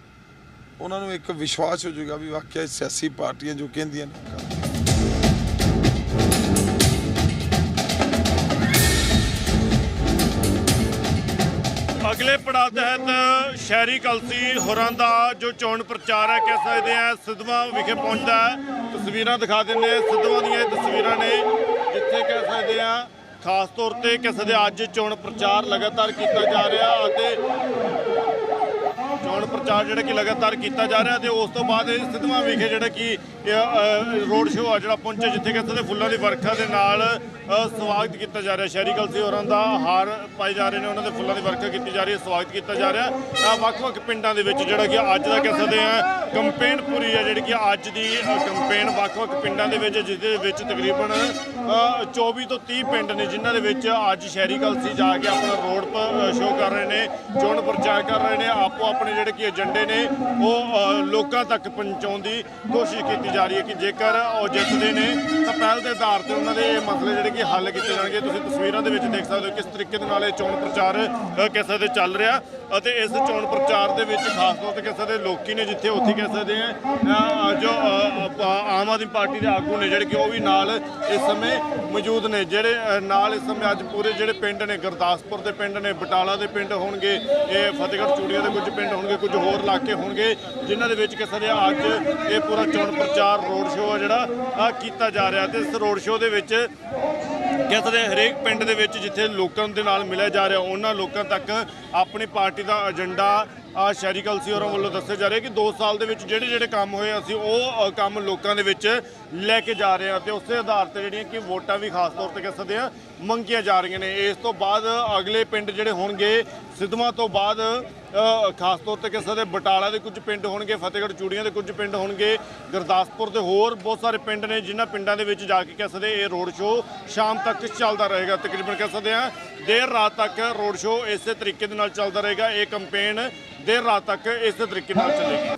Speaker 2: ਉਹਨਾਂ ਨੂੰ ਇੱਕ ਵਿਸ਼ਵਾਸ ਹੋ ਜਾਊਗਾ ਵੀ ਵਾਕਿਆ ਸਿਆਸੀ ਪਾਰਟੀਆਂ ਜੋ ਕਹਿੰਦੀਆਂ ਨੇ
Speaker 1: ਅਗਲੇ ਪੜਾਅ ਤਹਿਤ ਸ਼ਹਿਰੀ ਕਲਸੀ ਹੋਰਾਂ ਦਾ ਜੋ ਚੋਣ ਪ੍ਰਚਾਰ ਹੈ, ਕਹਿ ਸਕਦੇ ਆ ਸਿੱਧਵਾਂ ਵਿਖੇ ਪਹੁੰਚਦਾ ਤਸਵੀਰਾਂ ਦਿਖਾ ਦਿੰਦੇ ਆ ਸਿੱਧਵਾਂ ਦੀਆਂ ਇਹ ਤਸਵੀਰਾਂ ਨੇ, ਜਿੱਥੇ ਕਹਿ ਸਕਦੇ ਆ ਖਾਸ ਤੌਰ ਤੇ ਕਹਿ ਸਕਦੇ ਅੱਜ ਚੋਣ ਪ੍ਰਚਾਰ ਲਗਾਤਾਰ ਕੀਤਾ ਜਾ ਰਿਹਾ ਅਤੇ ਚੋਣ ਪ੍ਰਚਾਰ ਜਿਹੜਾ ਕਿ ਲਗਾਤਾਰ ਕੀਤਾ ਜਾ ਰਿਹਾ ਤੇ ਉਸ ਤੋਂ ਬਾਅਦ ਇਹ ਸਿੱਧਵਾਂ ਵਿਖੇ ਜਿਹੜਾ ਕਿ ਰੋਡ ਸ਼ੋਅ ਆ ਜਿਹੜਾ ਪਹੁੰਚੇ ਜਿੱਥੇ ਕਿ ਦੇ ਫੁੱਲਾਂ ਦੀ ਵਰਖਾ ਦੇ ਨਾਲ ਸਵਾਗਤ ਕੀਤਾ ਜਾ ਰਿਹਾ। ਸ਼ਹਿਰੀ ਕਲਸੀ ਹੋਰਾਂ ਦਾ ਹਾਰ ਪਾਏ ਜਾ ਰਹੇ ਨੇ ਉਹਨਾਂ ਦੇ ਫੁੱਲਾਂ ਦੀ ਵਰਖਾ ਕੀਤੀ ਜਾ ਰਹੀ ਹੈ ਸਵਾਗਤ ਕੀਤਾ ਜਾ ਰਿਹਾ। ਵੱਖ-ਵੱਖ ਪਿੰਡਾਂ ਦੇ ਵਿੱਚ ਜਿਹੜਾ ਕਿ ਅੱਜ ਦਾ ਕਹਿ ਸਕਦੇ ਆ ਕੰਪੇਨ ਪੂਰੀ ਹੈ ਜਿਹੜੀ ਕਿ ਅੱਜ ਦੀ ਕੰਪੇਨ ਵੱਖ-ਵੱਖ ਪਿੰਡਾਂ ਦੇ ਵਿੱਚ ਜਿਸ ਦੇ ਵਿੱਚ ਤਕਰੀਬਨ ਅ, 24 ਤੋਂ 30 ਪਿੰਡ ਨੇ ਜਿਨ੍ਹਾਂ ਦੇ ਵਿੱਚ ਅੱਜ ਸ਼ਹਿਰੀ ਕਲਸੀ ਜਾ ਕੇ ਆਪਣਾ ਰੋਡ ਪਰ ਸ਼ੋਅ ਕਰ ਰਹੇ ਨੇ ਚੋਣ ਪ੍ਰਚਾਰ ਕਰ ਰਹੇ ਨੇ ਆਪੋ ਆਪਣੇ ਜਿਹੜੇ ਕਿ ਏਜੰਡੇ ਨੇ ਉਹ ਲੋਕਾਂ ਤੱਕ ਪਹੁੰਚਾਉਣ ਦੀ ਕੋਸ਼ਿਸ਼ ਕੀਤੀ ਜਾ ਰਹੀ ਹੈ ਕਿ ਜੇਕਰ ਉਹ ਜਿੱਤਦੇ ਨੇ ਤਾਂ ਪਹਿਲ ਦੇ ਆਧਾਰ ਤੇ ਉਹਨਾਂ ਦੇ ਇਹ ਮਸਲੇ ਜਿਹੜੇ ਕਿ ਹੱਲ ਕੀਤੇ ਜਾਣਗੇ। ਤੁਸੀਂ ਤਸਵੀਰਾਂ ਦੇ ਵਿੱਚ ਦੇਖ ਸਕਦੇ ਹੋ ਕਿਸ ਤਰੀਕੇ ਦੇ ਨਾਲ ਇਹ ਚੋਣ ਪ੍ਰਚਾਰ ਅ, ਕਹਿ ਸਕਦੇ ਚੱਲ ਰਿਹਾ ਅਤੇ ਇਸ ਚੋਣ ਪ੍ਰਚਾਰ ਦੇ ਵਿੱਚ ਖਾਸ ਤੌਰ ਤੇ ਕਹਿ ਸਕਦੇ ਲੋਕੀ ਨੇ ਜਿੱਥੇ ਉੱਥੇ ਕਹਿ ਸਕਦੇ ਆ ਜੋ ਆਮ ਆਦਮੀ ਪਾਰਟੀ ਦੇ ਆਗੂ ਨੇ ਜਿਹੜੇ ਕਿ ਉਹ ਵੀ ਨਾਲ ਇਸ ਸਮੇਂ ਮੌਜੂਦ ਨੇ ਜਿਹੜੇ ਨਾਲ ਇਸ ਸਮੇਂ ਅੱਜ ਪੂਰੇ ਜਿਹੜੇ ਪਿੰਡ ਨੇ ਗੁਰਦਾਸਪੁਰ ਦੇ ਪਿੰਡ ਨੇ ਬਟਾਲਾ ਦੇ ਪਿੰਡ ਹੋਣਗੇ ਇਹ ਫਤਿਹਗੜ੍ਹ ਚੂੜੀਆਂ ਦੇ ਕੁਝ ਪਿੰਡ ਹੋਣਗੇ, ਕੁਝ ਹੋਰ ਇਲਾਕੇ ਹੋਣਗੇ, ਜਿਨ੍ਹਾਂ ਦੇ ਵਿੱਚ ਕਹਿ ਸਕਦੇ ਆ ਅੱਜ ਇਹ ਪੂਰਾ ਚੋਣ ਪ੍ਰਚਾਰ ਰੋਡ ਸ਼ੋਅ ਆ ਜਿਹੜਾ ਆ ਕੀਤਾ ਜਾ ਰਿਹਾ ਤੇ ਇਸ ਰੋਡ ਸ਼ੋਅ ਦੇ ਵਿੱਚ ਕਹਿ ਸਕਦੇ ਹਰੇਕ ਪਿੰਡ ਦੇ ਵਿੱਚ ਜਿੱਥੇ ਲੋਕਾਂ ਦੇ ਨਾਲ ਮਿਲਿਆ ਜਾ ਰਿਹਾ, ਉਹਨਾਂ ਲੋਕਾਂ ਤੱਕ ਆਪਣੀ ਪਾਰਟੀ ਦਾ ਏਜੰਡਾ ਆ ਸ਼ਹਿਰੀ ਕਲਸੀ ਹੋਰਾਂ ਵੱਲੋਂ ਦੱਸਿਆ ਜਾ ਰਿਹਾ ਕਿ 2 ਸਾਲ ਦੇ ਵਿੱਚ ਜਿਹੜੇ ਜਿਹੜੇ ਕੰਮ ਹੋਏ ਅਸੀਂ ਉਹ ਕੰਮ ਲੋਕਾਂ ਦੇ ਵਿੱਚ ਲੈ ਕੇ ਜਾ ਰਹੇ ਹਾਂ ਤੇ ਉਸੇ ਆਧਾਰ ਤੇ ਜਿਹੜੀਆਂ ਕਿ ਵੋਟਾਂ ਵੀ ਖਾਸ ਤੌਰ ਤੇ ਕਹਿ ਸਕਦੇ ਆ ਮੰਗੀਆਂ ਜਾ ਰਹੀਆਂ ਨੇ। ਇਸ ਤੋਂ ਬਾਅਦ ਅਗਲੇ ਪਿੰਡ ਜਿਹੜੇ ਹੋਣਗੇ ਸਿੱਧਵਾਂ ਤੋਂ ਬਾਅਦ ਖਾਸ ਤੌਰ ਤੇ ਕਹਿ ਸਕਦੇ ਬਟਾਲਾ ਦੇ ਕੁਝ ਪਿੰਡ ਹੋਣਗੇ, ਫਤਿਹਗੜ੍ਹ ਚੂੜੀਆਂ ਦੇ ਕੁਝ ਪਿੰਡ ਹੋਣਗੇ, ਗੁਰਦਾਸਪੁਰ ਦੇ ਹੋਰ ਬਹੁਤ ਸਾਰੇ ਪਿੰਡ ਨੇ ਜਿਨ੍ਹਾਂ ਪਿੰਡਾਂ ਦੇ ਵਿੱਚ ਜਾ ਕੇ ਕਹਿ ਸਕਦੇ ਇਹ ਰੋਡ ਸ਼ੋਅ ਸ਼ਾਮ ਤੱਕ ਚੱਲਦਾ ਰਹੇਗਾ। ਤਕਰੀਬਨ ਕਹਿ ਸਕਦੇ ਆ ਦੇਰ ਰਾਤ ਤੱਕ ਰੋਡ ਸ਼ੋਅ ਇਸੇ ਤਰੀਕੇ ਦੇ ਨਾਲ ਚੱਲਦਾ ਰਹੇਗਾ। ਇਹ ਕੈਂਪੇਨ ਦੇਰ ਰਾਤ ਤੱਕ ਇਸੇ ਤਰੀਕੇ ਨਾਲ ਚੱਲੇਗੀ।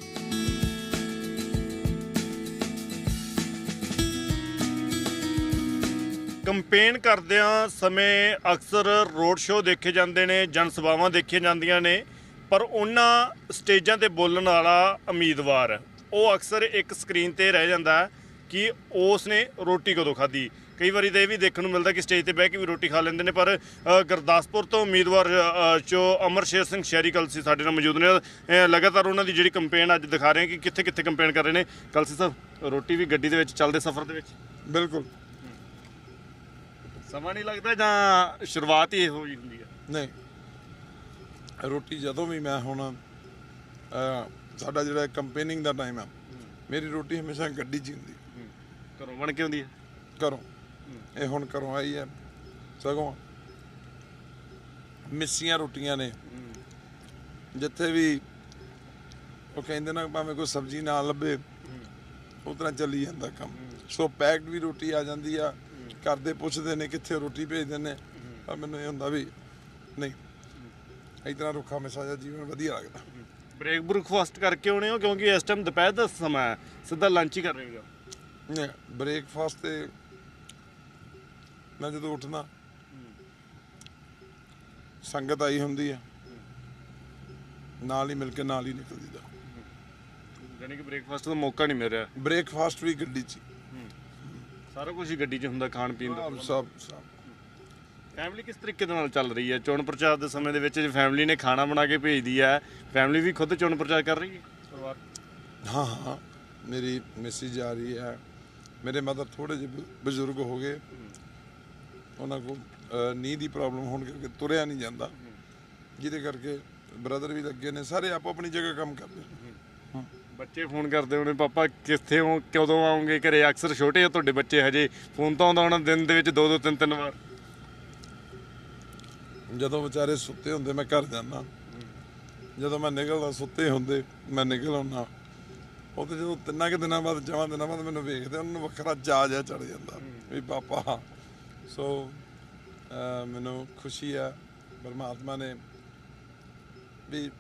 Speaker 1: ਕੰਪੇਨ ਕਰਦਿਆਂ ਸਮੇਂ ਅਕਸਰ ਰੋਡ ਸ਼ੋਅ ਦੇਖੇ ਜਾਂਦੇ ਨੇ ਜਨ ਸਭਾਵਾਂ ਦੇਖੀਆਂ ਜਾਂਦੀਆਂ ਨੇ ਪਰ ਉਹਨਾਂ ਸਟੇਜਾਂ ਤੇ ਬੋਲਣ ਵਾਲਾ ਉਮੀਦਵਾਰ ਉਹ ਅਕਸਰ ਇੱਕ ਸਕਰੀਨ ਤੇ ਰਹਿ ਜਾਂਦਾ ਕਿ ਉਸ ਨੇ ਰੋਟੀ ਕਦੋਂ ਖਾਧੀ। ਕਈ ਵਾਰੀ ਤਾਂ ਇਹ ਵੀ ਦੇਖਣ ਨੂੰ ਮਿਲਦਾ ਕਿ ਸਟੇਜ ਤੇ ਬਹਿ ਕੇ ਵੀ ਰੋਟੀ ਖਾ ਲੈਂਦੇ ਨੇ ਪਰ ਅ, ਗੁਰਦਾਸਪੁਰ ਤੋਂ ਉਮੀਦਵਾਰ ਅ, ਚੋ ਅਮਰਸ਼ੇਰ ਸਿੰਘ ਸ਼ਹਿਰੀ ਕਲਸੀ ਸਾਡੇ ਨਾਲ ਮੌਜੂਦ ਨੇ। ਲਗਾਤਾਰ ਉਹਨਾਂ ਦੀ ਜਿਹੜੀ ਕੰਪੇਨ ਅੱਜ ਦਿਖਾ ਰਹੇ ਕਿ ਕਿੱਥੇ ਕਿੱਥੇ ਕੰਪੇਨ ਕਰ ਰਹੇ ਨੇ। ਕਲਸੀ ਸਾਹਿਬ ਰੋਟੀ ਵੀ ਗੱਡੀ ਦੇ ਵਿੱਚ ਚੱਲਦੇ ਸਫ਼ਰ ਦੇ ਵਿੱਚ?
Speaker 2: ਬਿਲਕੁਲ।
Speaker 1: ਸਮਾਂ ਨਹੀਂ ਲੱਗਦਾ ਜਾਂ ਸ਼ੁਰੂਆਤ ਹੀ ਇਹੋ ਜਿਹੀ ਹੁੰਦੀ ਹੈ?
Speaker 2: ਨਹੀਂ। ਰੋਟੀ ਜਦੋਂ ਵੀ ਮੈਂ ਹੁਣ ਸਾਡਾ ਜਿਹੜਾ ਕੰਪੇਨਿੰਗ ਦਾ ਟਾਈਮ ਆ ਮੇਰੀ ਰੋਟੀ ਹਮੇਸ਼ਾ ਗੱਡੀ 'ਚ ਹੀ ਹੁੰਦੀ।
Speaker 1: ਘਰੋਂ ਬਣ ਕੇ ਹੁੰਦੀ ਹੈ?
Speaker 2: ਘਰੋਂ। ਇਹ ਹੁਣ ਘਰੋਂ ਆਈ ਹੈ। ਸਗੋਂ ਮਿੱਸੀਆਂ ਰੋਟੀਆਂ ਨੇ। ਜਿੱਥੇ ਵੀ ਉਹ ਕਹਿੰਦੇ ਨਾ ਭਾਵੇਂ ਕੋਈ ਸਬਜ਼ੀ ਨਾ ਲੱਭੇ ਉਸ ਤਰ੍ਹਾਂ ਚੱਲੀ ਜਾਂਦਾ ਕੰਮ। ਸੋ ਪੈਕਡ ਵੀ ਰੋਟੀ ਆ ਜਾਂਦੀ ਆ। ਘਰ ਦੇ ਪੁੱਛਦੇ ਨੇ ਕਿੱਥੇ ਰੋਟੀ ਭੇਜਦੇ ਨੇ। ਪਰ ਮੈਨੂੰ ਇਹ ਹੁੰਦਾ ਵੀ ਨਹੀਂ ਤਰ੍ਹਾਂ ਰੁੱਖਾ ਮਿਸਾ ਜਿਹਾ ਜੀਵਨ ਵਧੀਆ ਲੱਗਦਾ।
Speaker 1: ਬ੍ਰੇਕ ਬਰੂਕ ਫਾਸਟ ਕਰਕੇ ਆਉਣੇ ਹੋ? ਕਿਉਂਕਿ ਇਸ ਟਾਈਮ ਦੁਪਹਿਰ ਦਾ ਸਮਾਂ ਹੈ ਸਿੱਧਾ ਲੰਚ ਹੀ ਕਰ ਰਹੇ ਹੋ
Speaker 2: ਨਹੀਂ ਬ੍ਰੇਕਫਾਸਟ ਤੇ ਮੈਂ ਜਦੋਂ ਉੱਠਦਾ ਸੰਗਤ ਆਈ ਹੁੰਦੀ ਆ। ਨਾਲ ਹੀ ਮਿਲ ਕੇ ਨਾਲ ਹੀ ਨਿਕਲ ਜੀਦਾ
Speaker 1: ਯਾਨੀ ਕਿ ਬ੍ਰੇਕਫਾਸਟ ਦਾ ਮੌਕਾ ਨਹੀਂ ਮਿਲ ਰਿਹਾ।
Speaker 2: ਬ੍ਰੇਕਫਾਸਟ ਵੀ ਗੱਡੀ 'ਚ ਹੀ।
Speaker 1: ਸਾਰਾ ਕੁਝ ਹੀ ਗੱਡੀ 'ਚ ਹੁੰਦਾ ਖਾਣ ਪੀਣ ਦਾ।
Speaker 2: ਸਭ ਸਭ ਸਭ।
Speaker 1: ਫੈਮਿਲੀ ਕਿਸ ਤਰੀਕੇ ਦੇ ਨਾਲ ਚੱਲ ਰਹੀ ਹੈ? ਚੋਣ ਪ੍ਰਚਾਰ ਦੇ ਸਮੇਂ ਦੇ ਵਿੱਚ ਜੇ ਫੈਮਿਲੀ ਨੇ ਖਾਣਾ ਬਣਾ ਕੇ ਭੇਜਦੀ ਹੈ ਫੈਮਿਲੀ ਵੀ ਖੁਦ ਚੋਣ ਪ੍ਰਚਾਰ ਕਰ ਰਹੀ ਹੈ? ਪਰਿਵਾਰ?
Speaker 2: ਹਾਂ ਹਾਂ। ਮੇਰੀ ਮੈਸੇਜ ਜਾ ਰਹੀ ਹੈ। ਮੇਰੇ ਮਦਰ ਥੋੜੇ ਜਿਹੇ ਬਜ਼ੁਰਗ ਹੋ ਗਏ। ਉਹਨਾਂ ਕੋਲ ਅਹ, ਨੀਂਹ ਦੀ ਪ੍ਰੋਬਲਮ ਹੋਣ ਕਰਕੇ ਤੁਰਿਆ ਨਹੀਂ ਜਾਂਦਾ। ਜਿਹਦੇ ਕਰਕੇ ਬ੍ਰਦਰ ਵੀ ਲੱਗੇ ਨੇ। ਸਾਰੇ ਆਪੋ ਆਪਣੀ ਜਗ੍ਹਾ ਕੰਮ ਕਰਦੇ ਨੇ।
Speaker 1: ਬੱਚੇ ਫੋਨ ਕਰਦੇ ਹੋਣੇ, ਪਾਪਾ, ਕਿੱਥੇ ਹੋ? ਕਦੋਂ ਆਉਂਗੇ ਘਰੇ? ਅਕਸਰ ਛੋਟੇ ਆ ਤੁਹਾਡੇ ਬੱਚੇ ਹਜੇ। ਫੋਨ ਤਾਂ ਆਉਂਦਾ ਹੋਣਾ ਦਿਨ ਦੇ ਵਿੱਚ ਦੋ ਦੋ, ਤਿੰਨ ਤਿੰਨ ਵਾਰ।
Speaker 2: ਜਦੋਂ ਵਿਚਾਰੇ ਸੁੱਤੇ ਹੁੰਦੇ, ਮੈਂ ਘਰ ਜਾਂਦਾ। ਜਦੋਂ ਮੈਂ ਨਿਕਲਦਾ, ਸੁੱਤੇ ਹੁੰਦੇ, ਮੈਂ ਨਿਕਲ ਆਉਣਾ ਉਹ ਤੇ ਜਦੋਂ ਤਿੰਨਾਂ ਕਿ ਦਿਨਾਂ ਬਾਅਦ ਚਾਵਾਂ ਦਿਨਾਂ ਬਾਅਦ ਮੈਨੂੰ ਵੇਖਦੇ, ਉਹਨਾਂ ਨੂੰ ਵੱਖਰਾ ਜਾ ਜਾ ਚੜ ਜਾਂਦਾ ਵੀ ਪਾਪਾ। ਸੋ ਅਹ ਮੈਨੂੰ ਖੁਸ਼ੀ ਆ, ਪਰਮਾਤਮਾ ਨੇ ਵੀ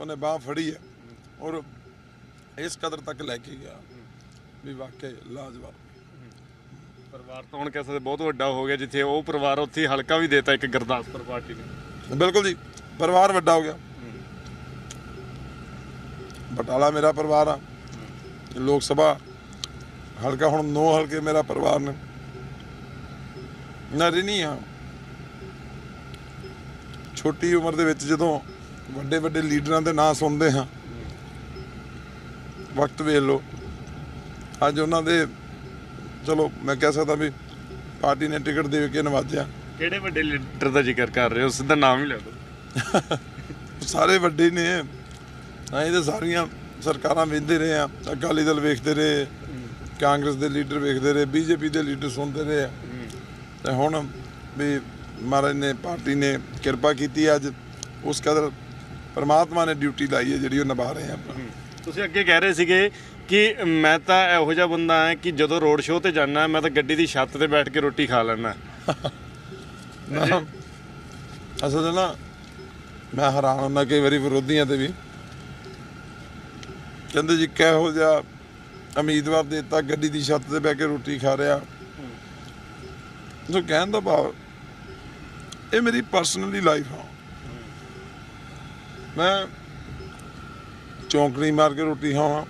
Speaker 2: ਉਹਨੇ ਬਾਹ ਫੜੀ ਹੈ ਔਰ ਇਸ ਕਦਰ ਤੱਕ ਲੈ ਕੇ ਗਿਆ ਵੀ ਵਾਕਈ ਲਾਜਵਾਬ।
Speaker 1: ਪਰਿਵਾਰ ਤਾਂ ਹੁਣ ਕਹਿ ਸਕਦੇ ਬਹੁਤ ਵੱਡਾ ਹੋ ਗਿਆ ਜਿੱਥੇ ਉਹ ਪਰਿਵਾਰ ਉੱਥੇ ਹਲਕਾ ਵੀ ਦੇਤਾ ਇੱਕ ਗੁਰਦਾਸਪੁਰ ਪਾਰਟੀ ਨੇ।
Speaker 2: ਬਿਲਕੁਲ ਜੀ ਪਰਿਵਾਰ ਵੱਡਾ ਹੋ ਗਿਆ। ਬਟਾਲਾ ਮੇਰਾ ਪਰਿਵਾਰ ਆ ਲੋਕ ਸਭਾ ਹਲਕਾ ਹੁਣ ਨੌ ਹਲਕੇ ਮੇਰਾ ਪਰਿਵਾਰ ਨੇ। ਨਰੀ ਨਹੀਂ ਆ। ਛੋਟੀ ਉਮਰ ਦੇ ਵਿੱਚ ਜਦੋਂ ਵੱਡੇ ਵੱਡੇ ਲੀਡਰਾਂ ਦੇ ਨਾਂ ਸੁਣਦੇ ਹਾਂ ਵਕਤ ਵੇਖ ਲਓ। ਅੱਜ ਉਹਨਾਂ ਦੇ ਚਲੋ ਮੈਂ ਕਹਿ ਸਕਦਾ ਵੀ ਪਾਰਟੀ ਨੇ ਟਿਕਟ ਦੇ ਕੇ ਨਵਾਜਿਆ।
Speaker 1: ਕਿਹੜੇ ਵੱਡੇ ਲੀਡਰ ਦਾ ਜ਼ਿਕਰ ਕਰ ਰਹੇ ਹੋ? ਸਿੱਧਾ ਨਾਮ ਹੀ ਲੈ ਦਿਓ।
Speaker 2: ਸਾਰੇ ਵੱਡੇ ਨੇ। ਅਸੀਂ ਤਾਂ ਸਾਰੀਆਂ ਸਰਕਾਰਾਂ ਵੇਖਦੇ ਰਹੇ ਆ ਅਕਾਲੀ ਦਲ ਵੇਖਦੇ ਰਹੇ ਕਾਂਗਰਸ ਦੇ ਲੀਡਰ ਵੇਖਦੇ ਰਹੇ ਬੀਜੇਪੀ ਦੇ ਲੀਡਰ ਸੁਣਦੇ ਰਹੇ ਆ ਤੇ ਹੁਣ ਵੀ ਮਹਾਰਾਜ ਨੇ ਪਾਰਟੀ ਨੇ ਕਿਰਪਾ ਕੀਤੀ ਅੱਜ। ਉਸ ਕਦਰ ਪਰਮਾਤਮਾ ਨੇ ਡਿਊਟੀ ਲਾਈ ਹੈ ਜਿਹੜੀ ਉਹ ਨਿਭਾ ਰਹੇ ਆ ਆਪਾਂ।
Speaker 1: ਤੁਸੀਂ ਅੱਗੇ ਕਹਿ ਰਹੇ ਸੀਗੇ ਕਿ ਮੈਂ ਤਾਂ ਇਹੋ ਜਿਹਾ ਬੰਦਾ ਹਾਂ ਕਿ ਜਦੋਂ ਰੋਡ ਸ਼ੋਅ ਤੇ ਜਾਣਾ ਮੈਂ ਤਾਂ ਗੱਡੀ ਦੀ ਛੱਤ ਤੇ ਬੈਠ ਕੇ ਰੋਟੀ ਖਾ ਲੈਣਾ
Speaker 2: ਅਸਲ ਨਾ ਮੈਂ ਹੈਰਾਨ ਹੁੰਦਾ ਕਈ ਵਾਰੀ ਵਿਰੋਧੀਆਂ ਤੇ ਵੀ। ਕਹਿੰਦੇ ਜੀ ਕਿਹੋ ਜਿਹਾ ਉਮੀਦਵਾਰ ਦੇਤਾ, ਗੱਡੀ ਦੀ ਛੱਤ ਤੇ ਬਹਿ ਕੇ ਰੋਟੀ ਖਾ ਰਿਹਾ। ਸੋ ਕਹਿਣ ਦਾ ਭਾਵ, ਇਹ ਮੇਰੀ ਪਰਸਨਲੀ ਲਾਈਫ ਆ। ਮੈਂ ਚੌਂਕੜੀ ਮਾਰ ਕੇ ਰੋਟੀ ਖਾਵਾਂ।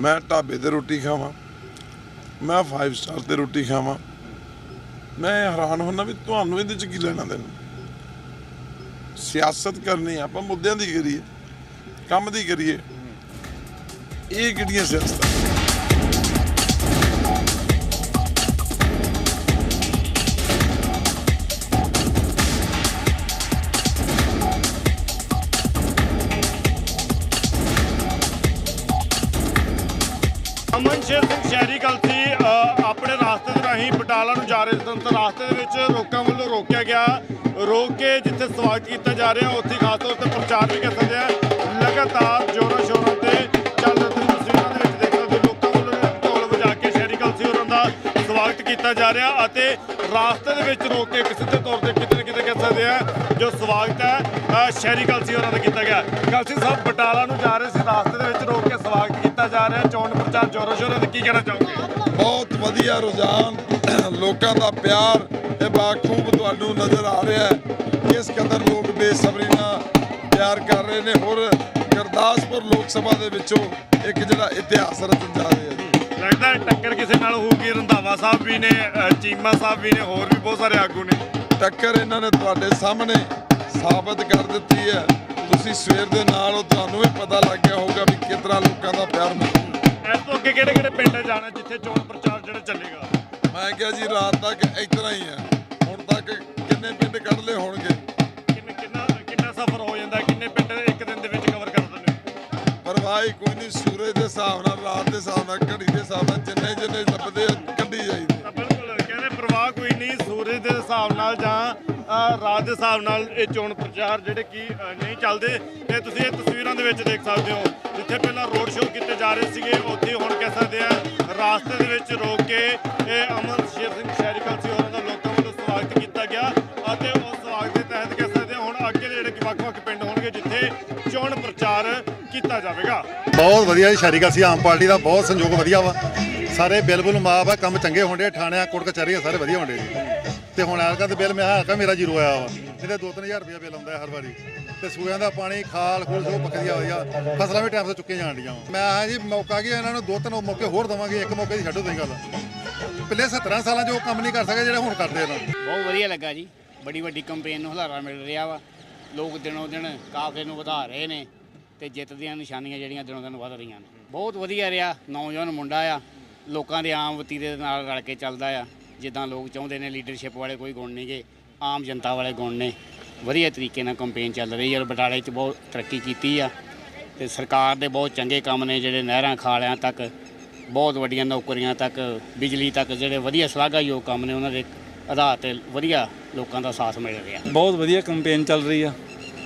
Speaker 2: ਮੈਂ ਢਾਬੇ ਤੇ ਰੋਟੀ ਖਾਵਾਂ। ਮੈਂ 5 ਸਟਾਰ ਤੇ ਰੋਟੀ ਖਾਵਾਂ। ਮੈਂ ਹੈਰਾਨ ਹੁੰਦਾ ਵੀ ਤੁਹਾਨੂੰ ਇਹਦੇ ਚ ਕੀ ਲੈਣਾ ਦੇਣਾ ਸਿਆਸਤ ਕਰਨੀ ਆਪਾਂ ਮੁੱਦਿਆਂ ਦੀ ਕਰੀਏ, ਕੰਮ ਦੀ ਕਰੀਏ। ਇਹ ਕਿਹੜੀਆਂ ਸਿਆਸਤਾਂ?
Speaker 1: ਰਾਹੀਂ ਬਟਾਲਾ ਨੂੰ ਜਾ ਰਹੇ ਸਨ ਰਾਸਤੇ ਦੇ ਵਿੱਚ ਲੋਕਾਂ ਵੱਲੋਂ ਰੋਕਿਆ ਗਿਆ। ਰੋਕ ਕੇ ਜਿੱਥੇ ਸਵਾਗਤ ਕੀਤਾ ਜਾ ਰਿਹਾ, ਉੱਥੇ ਖਾਸ ਤੌਰ ਤੇ ਪ੍ਰਚਾਰ ਵੀ ਕਰ ਸਕਦੇ ਆ ਲਗਾਤਾਰ ਜੋਰਾਂ ਸ਼ੋਰਾਂ ਤੇ ਚੱਲ ਰਹੇ ਤਸਵੀਰਾਂ ਦੇ ਵਿੱਚ ਦੇਖ ਸਕਦੇ ਹੋ ਲੋਕਾਂ ਵੱਲੋਂ ਢੋਲ ਵਜਾ ਕੇ ਸ਼ਹਿਰੀ ਕਲਸੀ ਹੋਰਾਂ ਦਾ ਸਵਾਗਤ ਕੀਤਾ ਜਾ ਰਿਹਾ ਅਤੇ ਰਾਸਤੇ ਦੇ ਵਿੱਚ ਰੋਕ ਕੇ ਕਿਸੇ ਦੇ ਤੌਰ ਤੇ ਕਿਤੇ ਨਾ ਕਿਤੇ ਕਹਿ ਸਕਦੇ ਆ, ਜੋ ਸਵਾਗਤ ਹੈ ਸ਼ਹਿਰੀ ਕਲਸੀ ਹੋਰਾਂ ਦਾ ਕੀਤਾ ਗਿਆ। ਕਲਸੀ ਸਾਹਿਬ, ਬਟਾਲਾ ਨੂੰ ਜਾ ਰਹੇ ਸੀ, ਰਾਸਤੇ ਜਾ ਰਿਹਾ ਚੋਣ ਪ੍ਰਚਾਰ ਜੋਰਾਂ ਸ਼ੋਰਾਂ ਤੇ ਕੀ ਕਹਿਣਾ ਚਾਹੋਗੇ?
Speaker 2: ਬਹੁਤ ਵਧੀਆ ਰੁਝਾਨ ਲੋਕਾਂ ਦਾ ਪਿਆਰ ਇਹ ਬਾਖੂਬ ਤੁਹਾਨੂੰ ਨਜ਼ਰ ਆ ਰਿਹਾ ਹੈ। ਕਿਸ ਕਦਰ ਲੋਕ ਬੇਸਬਰੀ ਨਾਲ ਪਿਆਰ ਕਰ ਰਹੇ ਨੇ। ਹੋਰ ਗੁਰਦਾਸਪੁਰ ਲੋਕ ਸਭਾ ਦੇ ਵਿੱਚੋਂ ਇੱਕ ਜਿਹੜਾ ਇਤਿਹਾਸ ਰਚਨ ਜਾ ਰਿਹਾ ਹੈ।
Speaker 1: ਲੱਗਦਾ ਹੈ ਟੱਕਰ ਕਿਸੇ ਨਾਲ ਹੋਊਗੀ ਰੰਧਾਵਾ ਸਾਹਿਬ ਵੀ ਨੇ ਚੀਮਾ ਸਾਹਿਬ ਵੀ ਨੇ ਹੋਰ ਵੀ ਬਹੁਤ ਸਾਰੇ ਆਗੂ ਨੇ।
Speaker 2: ਟੱਕਰ ਇਹਨਾਂ ਨੇ ਤੁਹਾਡੇ ਸਾਹਮਣੇ ਸਾਬਤ ਕਰ ਦਿੱਤੀ ਹੈ। ਤੁਸੀਂ ਸਵੇਰ ਦੇ ਨਾਲ ਉਹ ਤੁਹਾਨੂੰ ਵੀ ਪਤਾ ਲੱਗ ਗਿਆ ਹੋਊਗਾ ਵੀ ਕਿਤਨਾ ਲੋਕਾਂ ਦਾ ਪਿਆਰ ਮਿਲਦਾ
Speaker 1: ਇਸ ਤੋਂ ਅੱਗੇ ਕਿਹੜੇ ਕਿਹੜੇ ਪਿੰਡ ਜਾਣਾ ਜਿੱਥੇ ਚੋਣ ਪ੍ਰਚਾਰ ਜਿਹੜਾ ਚੱਲੇਗਾ?
Speaker 2: ਮੈਂ ਕਿਹਾ ਜੀ ਰਾਤ ਤੱਕ ਇਤਨਾ ਹੀ ਹੈ। ਹੁਣ ਤੱਕ ਕਿੰਨੇ ਪਿੰਡ ਕੱਢ ਲਏ ਹੋਣਗੇ?
Speaker 1: ਕਿੰਨਾ ਕਿੰਨਾ ਕਿੰਨਾ ਸਫ਼ਰ ਹੋ ਜਾਂਦਾ ਕਿੰਨੇ ਪਿੰਡ ਇੱਕ ਦਿਨ ਦੇ ਵਿੱਚ ਕਵਰ ਕਰ ਦਿੰਦੇ
Speaker 2: ਪਰਵਾਹ ਕੋਈ ਨਹੀਂ ਸੂਰਜ ਦੇ ਹਿਸਾਬ ਨਾਲ ਰਾਤ ਦੇ ਹਿਸਾਬ ਨਾਲ ਘੜੀ ਦੇ ਹਿਸਾਬ ਨਾਲ ਜਿੰਨੇ ਜਿੰਨੇ ਲੱਭਦੇ ਆ, ਕੱਢੀ ਜਾਈਦੇ।
Speaker 1: ਬਿਲਕੁਲ ਕਹਿੰਦੇ ਪ੍ਰਵਾਹ ਕੋਈ ਨਹੀਂ ਸੂਰਜ ਦੇ ਹਿਸਾਬ ਨਾਲ ਜਾਂ ਰਾਤ ਦੇ ਹਿਸਾਬ ਨਾਲ ਇਹ ਚੋਣ ਪ੍ਰਚਾਰ ਜਿਹੜੇ ਕਿ ਨਹੀਂ ਚੱਲਦੇ, ਤੇ ਤੁਸੀਂ ਇਹ ਤਸਵੀਰਾਂ ਦੇ ਵਿੱਚ ਦੇਖ ਸਕਦੇ ਹੋ, ਜਿੱਥੇ ਪਹਿਲਾਂ ਰੋਡ ਸ਼ੋਅ ਕੀਤੇ ਜਾ ਰਹੇ ਸੀਗੇ, ਉੱਥੇ ਹੁਣ ਕਹਿ ਸਕਦੇ ਆ, ਰਾਸਤੇ ਦੇ ਵਿੱਚ ਰੋਕ ਕੇ ਇਹ ਅਮਨ ਸ਼ੇਰ ਸਿੰਘ ਸ਼ਹਿਰੀ ਸੀ, ਉਹਨਾਂ ਦਾ ਲੋਕਾਂ ਵੱਲੋਂ ਸਵਾਗਤ ਕੀਤਾ ਗਿਆ, ਅਤੇ ਉਸ ਸਵਾਗਤ ਦੇ ਤਹਿਤ ਕਹਿ ਸਕਦੇ ਹਾਂ ਹੁਣ ਅੱਗੇ ਜਿਹੜੇ ਕਿ ਵੱਖ-ਵੱਖ ਪਿੰਡ ਹੋਣਗੇ, ਜਿੱਥੇ ਚੋਣ ਪ੍ਰਚਾਰ ਕੀਤਾ ਜਾਵੇਗਾ।
Speaker 6: ਬਹੁਤ ਵਧੀਆ ਜੀ ਸ਼ਹਿਰੀ ਸੀ ਆਮ ਪਾਰਟੀ ਦਾ ਬਹੁਤ ਸੰਯੋਗ ਵਧੀਆ ਵਾ। ਸਾਰੇ ਬਿੱਲ ਬੁੱਲ ਮਾਫ ਆ ਕੰਮ ਚੰਗੇ ਹੋਣਦੇ ਥਾਣਿਆਂ ਕੋਰਟ ਕਚਹਿਰੀਆਂ ਸਾਰੇ ਵਧੀਆ ਹੋਣਦੇ ਜੀ। ਤੇ ਹੁਣ ਐਲਕਾ ਤੇ ਬਿੱਲ ਮੈਂ ਹਲਕਾ ਮੇਰਾ ਜ਼ੀਰੋ ਆਇਆ ਵਾ। ਇਹਦੇ 2-3000 ਰੁਪਏ ਬਿੱਲ ਆਉਂਦਾ ਹਰ ਵਾਰੀ। ਤੇ ਸੂਆਂ ਦਾ ਪਾਣੀ ਖਾਲ ਖੂਲ ਸਭ ਪੱਕਦੀਆਂ ਹੋਈਆਂ। ਫਸਲਾਂ ਵੀ ਟਾਈਮ ਤੋਂ ਚੁੱਕੀਆਂ ਜਾਣ ਡੀਆਂ ਮੈਂ ਆਹ ਜੀ ਮੌਕਾ ਕੀ ਇਹਨਾਂ ਨੂੰ ਦੋ ਤਿੰਨ ਮੌਕੇ ਹੋਰ ਦਵਾਂਗੇ ਇੱਕ ਮੌਕੇ ਦੀ ਛੱਡੋ ਤੁਸੀਂ ਗੱਲ। ਪਿਛਲੇ 17 ਸਾਲਾਂ 'ਚ ਉਹ ਕੰਮ ਨਹੀਂ ਕਰ ਸਕੇ ਜਿਹੜੇ ਹੁਣ ਕਰਦੇ ਇਹਨਾਂ
Speaker 7: ਬਹੁਤ ਵਧੀਆ ਲੱਗਾ ਜੀ। ਬੜੀ ਵੱਡੀ ਕੰਪੇਨ ਨੂੰ ਹੁਲਾਰਾ ਮਿਲ ਰਿਹਾ ਵਾ। ਲੋਕ ਦਿਨੋਂ ਦਿਨ ਕਾਫਲੇ ਨੂੰ ਵਧਾ ਰਹੇ ਨੇ। ਤੇ ਜਿੱਤ ਦੀਆਂ ਨਿਸ਼ਾਨੀਆਂ ਜਿਹੜੀਆਂ ਦਿਨੋਂ ਦਿਨ ਵਧ ਰਹੀਆਂ ਨੇ। ਬਹੁਤ ਵਧੀਆ ਰਿਹਾ, ਨੌਜਵਾਨ ਮੁੰਡਾ ਆ, ਲੋਕਾਂ ਦੇ ਆਮ ਵਤੀਰੇ ਦੇ ਨਾਲ ਰਲ ਕੇ ਚੱਲਦਾ ਆ। ਜਿੱਦਾਂ ਲੋਕ ਚਾਹੁੰਦੇ ਨੇ ਲੀਡਰਸ਼ਿਪ ਵਾਲੇ ਕੋਈ ਗੁਣ ਨਹੀਂਗੇ ਆਮ ਜਨਤਾ ਵਾਲੇ ਗੁਣ ਨੇ। ਵਧੀਆ ਤਰੀਕੇ ਨਾਲ ਕੰਪੇਨ ਚੱਲ ਰਹੀ ਹੈ ਔਰ ਬਟਾਲੇ 'ਚ ਬਹੁਤ ਤਰੱਕੀ ਕੀਤੀ ਆ। ਤੇ ਸਰਕਾਰ ਦੇ ਬਹੁਤ ਚੰਗੇ ਕੰਮ ਨੇ ਜਿਹੜੇ ਨਹਿਰਾਂ ਖਾਲਿਆਂ ਤੱਕ, ਬਹੁਤ ਵੱਡੀਆਂ ਨੌਕਰੀਆਂ ਤੱਕ, ਬਿਜਲੀ ਤੱਕ ਜਿਹੜੇ ਵਧੀਆ ਸ਼ਲਾਘਾਯੋਗ ਕੰਮ ਨੇ ਉਹਨਾਂ ਦੇ ਆਧਾਰ ਤੇ ਵਧੀਆ ਲੋਕਾਂ ਦਾ ਸਾਥ ਮਿਲ ਰਿਹਾ।
Speaker 8: ਬਹੁਤ ਵਧੀਆ ਕੰਪੇਨ ਚੱਲ ਰਹੀ ਆ।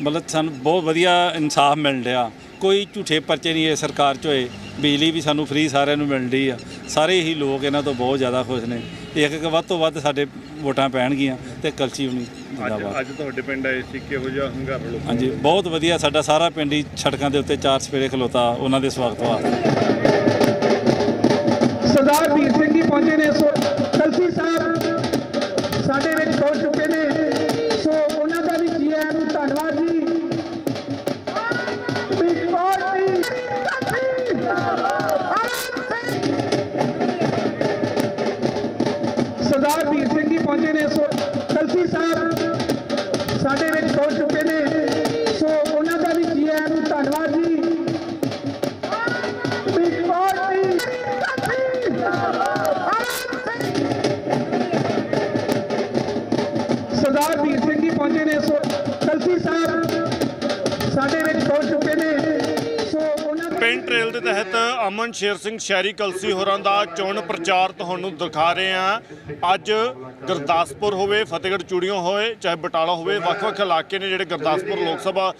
Speaker 8: ਮਤਲਬ ਸਾਨੂੰ ਬਹੁਤ ਵਧੀਆ ਇਨਸਾਫ ਮਿਲ ਰਿਹਾ। ਕੋਈ ਝੂਠੇ ਪਰਚੇ ਨਹੀਂ ਇਹ ਸਰਕਾਰ 'ਚ ਹੋਏ। ਬਿਜਲੀ ਵੀ ਸਾਨੂੰ ਫ੍ਰੀ ਸਾਰਿਆਂ ਨੂੰ ਮਿਲ ਰਹੀ ਆ। ਸਾਰੇ ਹੀ ਲੋਕ ਇਹਨਾਂ ਤੋਂ ਬਹੁਤ ਜ਼ਿਆਦਾ ਖੁਸ਼ ਨੇ। ਇੱਕ ਇੱਕ ਵੱਧ ਤੋਂ ਵੱਧ ਸਾਡੇ ਵੋਟਾਂ ਪੈਣਗੀਆਂ ਤੇ ਕਲਸੀ ਹੁਣੀ ਜਿੰਦਾਬਾਦ।
Speaker 1: ਅੱਜ ਤੁਹਾਡੇ ਪਿੰਡ ਆਏ ਸੀ ਕਿਹੋ ਜਿਹਾ ਹੰਗਾਰਾ ਲੋਕਾਂ
Speaker 8: ਹਾਂਜੀ ਬਹੁਤ ਵਧੀਆ। ਸਾਡਾ ਸਾਰਾ ਪਿੰਡ ਹੀ ਸੜਕਾਂ ਦੇ ਉੱਤੇ ਚਾਰ ਸਪੇਰੇ ਖਲੋਤਾ। ਉਹਨਾਂ ਦੇ ਸਵਾਗਤ ਵਾਸਤੇ
Speaker 9: ਸਰਦਾਰ ਵੀਰ ਸਿੰਘ ਜੀ ਪਹੁੰਚੇ ਨੇ। ਸੋ ਕਲਸੀ ਸਾਹਿਬ ਸਾਡੇ
Speaker 1: ਅਮਨ ਸ਼ੇਰ ਸਿੰਘ ਸ਼ਹਿਰੀ ਕਲਸੀ ਹੋਰਾਂ ਦਾ ਚੋਣ ਪ੍ਰਚਾਰ ਤੁਹਾਨੂੰ ਦਿਖਾ ਰਹੇ ਹਾਂ। ਅੱਜ ਗੁਰਦਾਸਪੁਰ ਹੋਵੇ ਫਤਿਹਗੜ੍ਹ ਚੂੜੀਆਂ ਹੋਵੇ ਚਾਹੇ ਬਟਾਲਾ ਹੋਵੇ ਵੱਖ-ਵੱਖ ਇਲਾਕੇ ਨੇ ਜਿਹੜੇ ਗੁਰਦਾਸਪੁਰ ਲੋਕ ਸਭਾ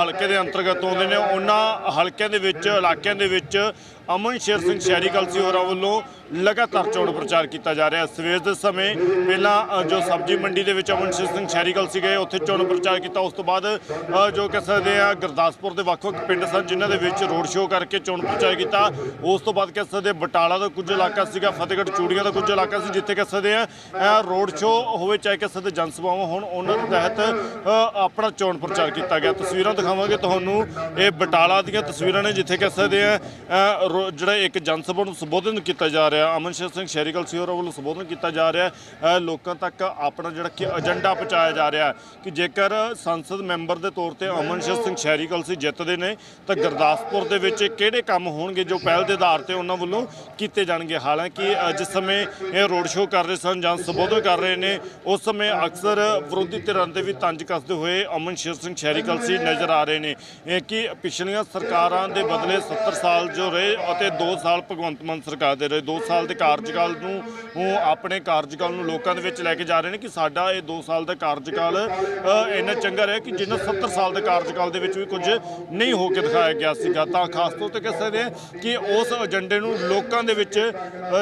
Speaker 1: ਹਲਕੇ ਦੇ ਅੰਤਰਗਤ ਆਉਂਦੇ ਨੇ। ਉਹਨਾਂ ਹਲਕਿਆਂ ਦੇ ਵਿੱਚ ਇਲਾਕਿਆਂ ਦੇ ਵਿੱਚ ਅਮਨ ਸ਼ੇਰ ਸਿੰਘ ਸ਼ਹਿਰੀ ਕਲਸੀ ਹੋਰਾਂ ਵੱਲੋਂ ਲਗਾਤਾਰ ਚੋਣ ਪ੍ਰਚਾਰ ਕੀਤਾ ਜਾ ਰਿਹਾ। ਸਵੇਰ ਦੇ ਸਮੇਂ ਪਹਿਲਾਂ ਜੋ ਸਬਜ਼ੀ ਮੰਡੀ ਦੇ ਵਿੱਚ ਅਮਨ ਸ਼ੇਰ ਸਿੰਘ ਸ਼ਹਿਰੀ ਕਲਸੀ ਗਏ ਉੱਥੇ ਚੋਣ ਪ੍ਰਚਾਰ ਕੀਤਾ। ਉਸ ਤੋਂ ਬਾਅਦ ਜੋ ਕਹਿ ਸਕਦੇ ਆ ਗੁਰਦਾਸਪੁਰ ਦੇ ਵੱਖ-ਵੱਖ ਪਿੰਡ ਸਨ ਜਿਨ੍ਹਾਂ ਦੇ ਵਿੱਚ ਰੋਡ ਸ਼ੋਅ ਕਰਕੇ ਚੋਣ ਪ੍ਰਚਾਰ ਕੀਤਾ। ਉਸ ਤੋਂ ਬਾਅਦ ਕਹਿ ਸਕਦੇ ਬਟਾਲਾ ਦਾ ਕੁਝ ਇਲਾਕਾ ਸੀਗਾ ਫਤਿਹਗੜ੍ਹ ਚੂੜੀਆਂ ਦਾ ਕੁਝ ਇਲਾਕਾ ਸੀ ਜਿੱਥੇ ਕਹਿ ਸਕਦੇ ਆ ਅ, ਰੋਡ ਸ਼ੋਅ ਹੋਵੇ ਚਾਹੇ ਕਹਿ ਸਕਦੇ ਜਨ ਸਭਾਵਾਂ ਹੋਣ, ਉਹਨਾਂ ਦੇ ਤਹਿਤ ਆਪਣਾ ਚੋਣ ਪ੍ਰਚਾਰ ਕੀਤਾ ਗਿਆ। ਤਸਵੀਰਾਂ ਦਿਖਾਵਾਂਗੇ ਤੁਹਾਨੂੰ। ਇਹ ਬਟਾਲਾ ਦੀਆਂ ਤਸਵੀਰਾਂ ਨੇ, ਜਿੱਥੇ ਕਹਿ ਸਕਦੇ ਆ ਰੋ- ਜਿਹੜਾ ਇੱਕ ਜਨ ਸਭਾ ਨੂੰ ਸੰਬੋਧਨ ਕੀਤਾ ਜਾ ਰਿਹਾ, ਅਮਨ ਸ਼ੇਰ ਸਿੰਘ ਸ਼ਹਿਰੀ ਕਲਸੀ ਹੋਰਾਂ ਵੱਲੋਂ ਸੰਬੋਧਨ ਕੀਤਾ ਜਾ ਰਿਹਾ ਲੋਕਾਂ ਤੱਕ ਆਪਣਾ ਜਿਹੜਾ ਕਿ ਏਜੰਡਾ ਪਹੁੰਚਾਇਆ ਜਾ ਰਿਹਾ ਕਿ ਜੇਕਰ ਸੰਸਦ ਮੈਂਬਰ ਦੇ ਤੌਰ ਤੇ ਅਮਨ ਸ਼ੇਰ ਸਿੰਘ ਸ਼ਹਿਰੀ ਸੀ ਜਿੱਤਦੇ ਨੇ, ਤਾਂ ਗੁਰਦਾਸਪੁਰ ਦੇ ਵਿੱਚ ਕਿਹੜੇ ਕੰਮ ਹੋਣਗੇ ਜੋ ਪਹਿਲ ਦੇ ਆਧਾਰ ਤੇ ਉਹਨਾਂ ਵੱਲੋਂ ਕੀਤੇ ਜਾਣਗੇ? ਹਾਲਾਂਕਿ ਜਿਸ ਸਮੇਂ ਇਹ ਰੋਡ ਸ਼ੋਅ ਕਰ ਰਹੇ ਸਨ, ਜਾਂ ਸੰਬੋਧਨ ਕਰ ਰਹੇ ਨੇ। ਉਸ ਸਮੇਂ ਅਕਸਰ ਵਿਰੋਧੀ ਧਿਰਾਂ ਦੇ ਵੀ ਤੰਜ ਕੱਸਦੇ ਹੋਏ ਅਮਨ ਸ਼ੇਰ ਸਿੰਘ ਸ਼ਹਿਰੀ ਕਲਸੀ ਨਜ਼ਰ ਆ ਰਹੇ ਨੇ। ਇਹ ਕਿ ਪਿਛਲੀਆਂ ਸਰਕਾਰਾਂ ਦੇ ਬਦਲੇ 70 ਸਾਲ ਜੋ ਰਹੇ ਅਤੇ 2 ਸਾਲ ਭਗਵੰਤ ਮਾਨ ਸਰਕਾਰ ਦੇ ਰਹੇ। 2 ਸਾਲ ਦੇ ਕਾਰਜਕਾਲ ਨੂੰ, ਉਹ ਆਪਣੇ ਕਾਰਜਕਾਲ ਨੂੰ ਲੋਕਾਂ ਦੇ ਵਿੱਚ ਲੈ ਕੇ ਜਾ ਰਹੇ ਨੇ ਕਿ ਸਾਡਾ ਇਹ 2 ਸਾਲ ਦਾ ਕਾਰਜਕਾਲ ਇੰਨਾ ਚੰਗਾ ਰਿਹਾ ਕਿ ਜਿੰਨਾ 70 ਸਾਲ ਦੇ ਕਾਰਜਕਾਲ ਦੇ ਵਿੱਚ ਵੀ ਕੁਝ ਨਹੀਂ ਹੋ ਕੇ ਦਿਖਾਇਆ ਗਿਆ ਸੀਗਾ। ਤਾਂ ਖਾਸ ਤੌਰ ਤੇ ਕਹਿ ਸਕਦੇ ਹਾਂ ਕਿ ਉਸ ਏਜੰਡੇ ਨੂੰ ਲੋਕਾਂ ਦੇ ਵਿੱਚ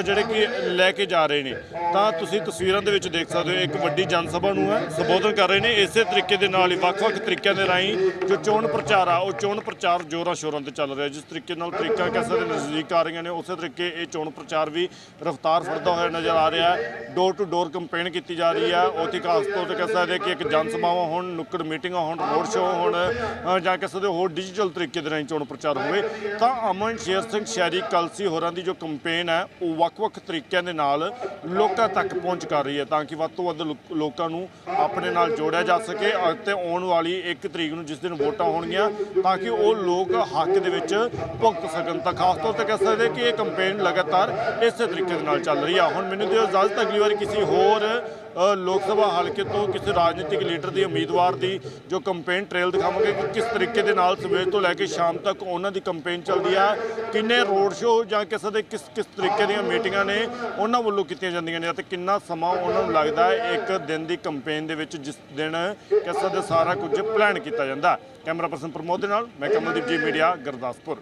Speaker 1: ਜਿਹੜੇ ਕਿ ਲੈ ਕੇ ਜਾ ਰਹੇ ਨੇ। ਤਾਂ ਤੁਸੀਂ ਤਸਵੀਰਾਂ ਦੇ ਵਿੱਚ ਦੇਖ ਸਕਦੇ ਹੋ ਇੱਕ ਵੱਡੀ ਜਨ ਸਭਾ ਨੂੰ ਹੈ, ਸੰਬੋਧਨ ਕਰ ਰਹੇ ਨੇ। ਇਸੇ ਤਰੀਕੇ ਦੇ ਨਾਲ ਹੀ ਵੱਖ-ਵੱਖ ਤਰੀਕਿਆਂ ਦੇ ਰਾਹੀਂ ਜੋ ਚੋਣ ਪ੍ਰਚਾਰ ਆ, ਉਹ ਚੋਣ ਪ੍ਰਚਾਰ ਜੋਰਾਂ ਸ਼ੋਰਾਂ ਤੇ ਚੱਲ ਰਿਹਾ। ਜਿਸ ਤਰੀਕੇ ਨਾਲ ਤਰੀਕਾ ਕਹਿ ਸਕਦੇ ਨਜ਼ਦੀਕ ਆ ਰਹੀਆਂ ਨੇ, ਉਸੇ ਤਰੀਕੇ ਇਹ ਚੋਣ ਪ੍ਰਚਾਰ ਵੀ ਰਫ਼ਤਾਰ ਫੜਦਾ ਹੋਇਆ ਨਜ਼ਰ ਆ ਰਿਹਾ ਹੈ। ਡੋਰ ਟੂ ਡੋਰ ਕੰਪੇਨ ਕੀਤੀ ਜਾ ਰਹੀ ਹੈ। ਉੱਥੇ ਖਾਸ ਤੌਰ ਤੇ ਕਹਿ ਸਕਦੇ ਕਿ ਇੱਕ ਜਨ ਸਭਾਵਾਂ ਹੋਣ, ਨੁੱਕੜ ਮੀਟਿੰਗਾਂ ਹੋਣ, ਰੋਡ ਸ਼ੋਅ ਹੋਣ ਜਾਂ ਕਹਿ ਸਕਦੇ ਹੋਰ ਡਿਜੀਟਲ ਤਰੀਕੇ ਦੇ ਰਾਹੀਂ ਚੋਣ ਪ੍ਰਚਾਰ ਹੋਵੇ, ਤਾਂ ਅਮਨ ਸ਼ੇਰ ਸਿੰਘ ਸ਼ਹਿਰੀ ਕਲਸੀ ਹੋਰਾਂ ਦੀ ਜੋ ਕੰਪੇਨ ਹੈ, ਉਹ ਵੱਖ-ਵੱਖ ਤਰੀਕਿਆਂ ਦੇ ਨਾਲ ਲੋਕਾਂ ਤੱਕ ਪਹੁੰਚ ਕਰ ਰਹੀ ਹੈ ਤਾਂ ਕਿ ਵੱਧ ਤੋਂ ਵੱਧ ਲੋਕਾਂ ਨੂੰ ਆਪਣੇ ਨਾਲ ਜੋੜਿਆ ਜਾ ਸਕੇ ਅਤੇ ਆਉਣ ਵਾਲੀ 1 ਤਰੀਕ ਨੂੰ ਜਿਸ ਦਿਨ ਵੋਟਾਂ ਹੋਣਗੀਆਂ ਤਾਂ ਕਿ ਉਹ ਲੋਕ ਹੱਕ ਦੇ ਵਿੱਚ ਭੁਗਤ ਸਕਣ ਤਾਂ ਖਾਸ ਤੌਰ ਤੇ ਕਹਿ ਸਕਦੇ ਕਿ ਇਹ ਕੰਪੇਨ ਲਗਾਤਾਰ ਇਸੇ ਤਰੀਕੇ ਦੇ ਨਾਲ ਚੱਲ ਰਹੀ ਆ। ਹੁਣ ਮੈਨੂੰ ਦਿਓ ਇਜਾਜ਼ਤ, ਅਗਲੀ ਵਾਰ ਕਿਸੇ ਹੋਰ ਲੋਕ ਸਭਾ ਹਲਕੇ ਤੋਂ ਕਿਸੇ ਰਾਜਨੀਤਿਕ ਲੀਡਰ ਦੀ, ਉਮੀਦਵਾਰ ਦੀ ਜੋ ਕੰਪੇਨ ਟ੍ਰੇਲ ਦਿਖਾਵਾਂਗੇ ਕਿ ਕਿਸ ਤਰੀਕੇ ਦੇ ਨਾਲ ਸਵੇਰ ਤੋਂ ਲੈ ਕੇ ਸ਼ਾਮ ਤੱਕ ਉਹਨਾਂ ਦੀ ਕੰਪੇਨ ਚੱਲਦੀ ਆ। ਕਿੰਨੇ ਰੋਡ ਸ਼ੋਅ ਜਾਂ ਕਿਸੇ ਦੇ ਕਿਸ ਕਿਸ ਤਰੀਕੇ ਦੀਆਂ ਮੀਟਿੰਗਾਂ ਨੇ ਉਹਨਾਂ ਵੱਲੋਂ ਕੀਤੀਆਂ ਜਾਂਦੀਆਂ ਨੇ ਅਤੇ ਕਿੰਨਾ ਸਮਾਂ ਉਹਨਾਂ ਨੂੰ ਲੱਗਦਾ ਹੈ ਇੱਕ ਦਿਨ ਦੀ ਕੰਪੇਨ ਦੇ ਵਿੱਚ ਜਿਸ ਦਿਨ ਕਿਸੇ ਦੇ ਸਾਰਾ ਕੁਝ ਪਲਾਨ ਕੀਤਾ ਜਾਂਦਾ। ਕੈਮਰਾ ਪਰਸਨ ਪ੍ਰਮੋਦ ਦੇ ਨਾਲ, ਮੈਂ ਕਮਲਦੀਪ ਜੀ, ਮੀਡੀਆ ਗੁਰਦਾਸਪੁਰ।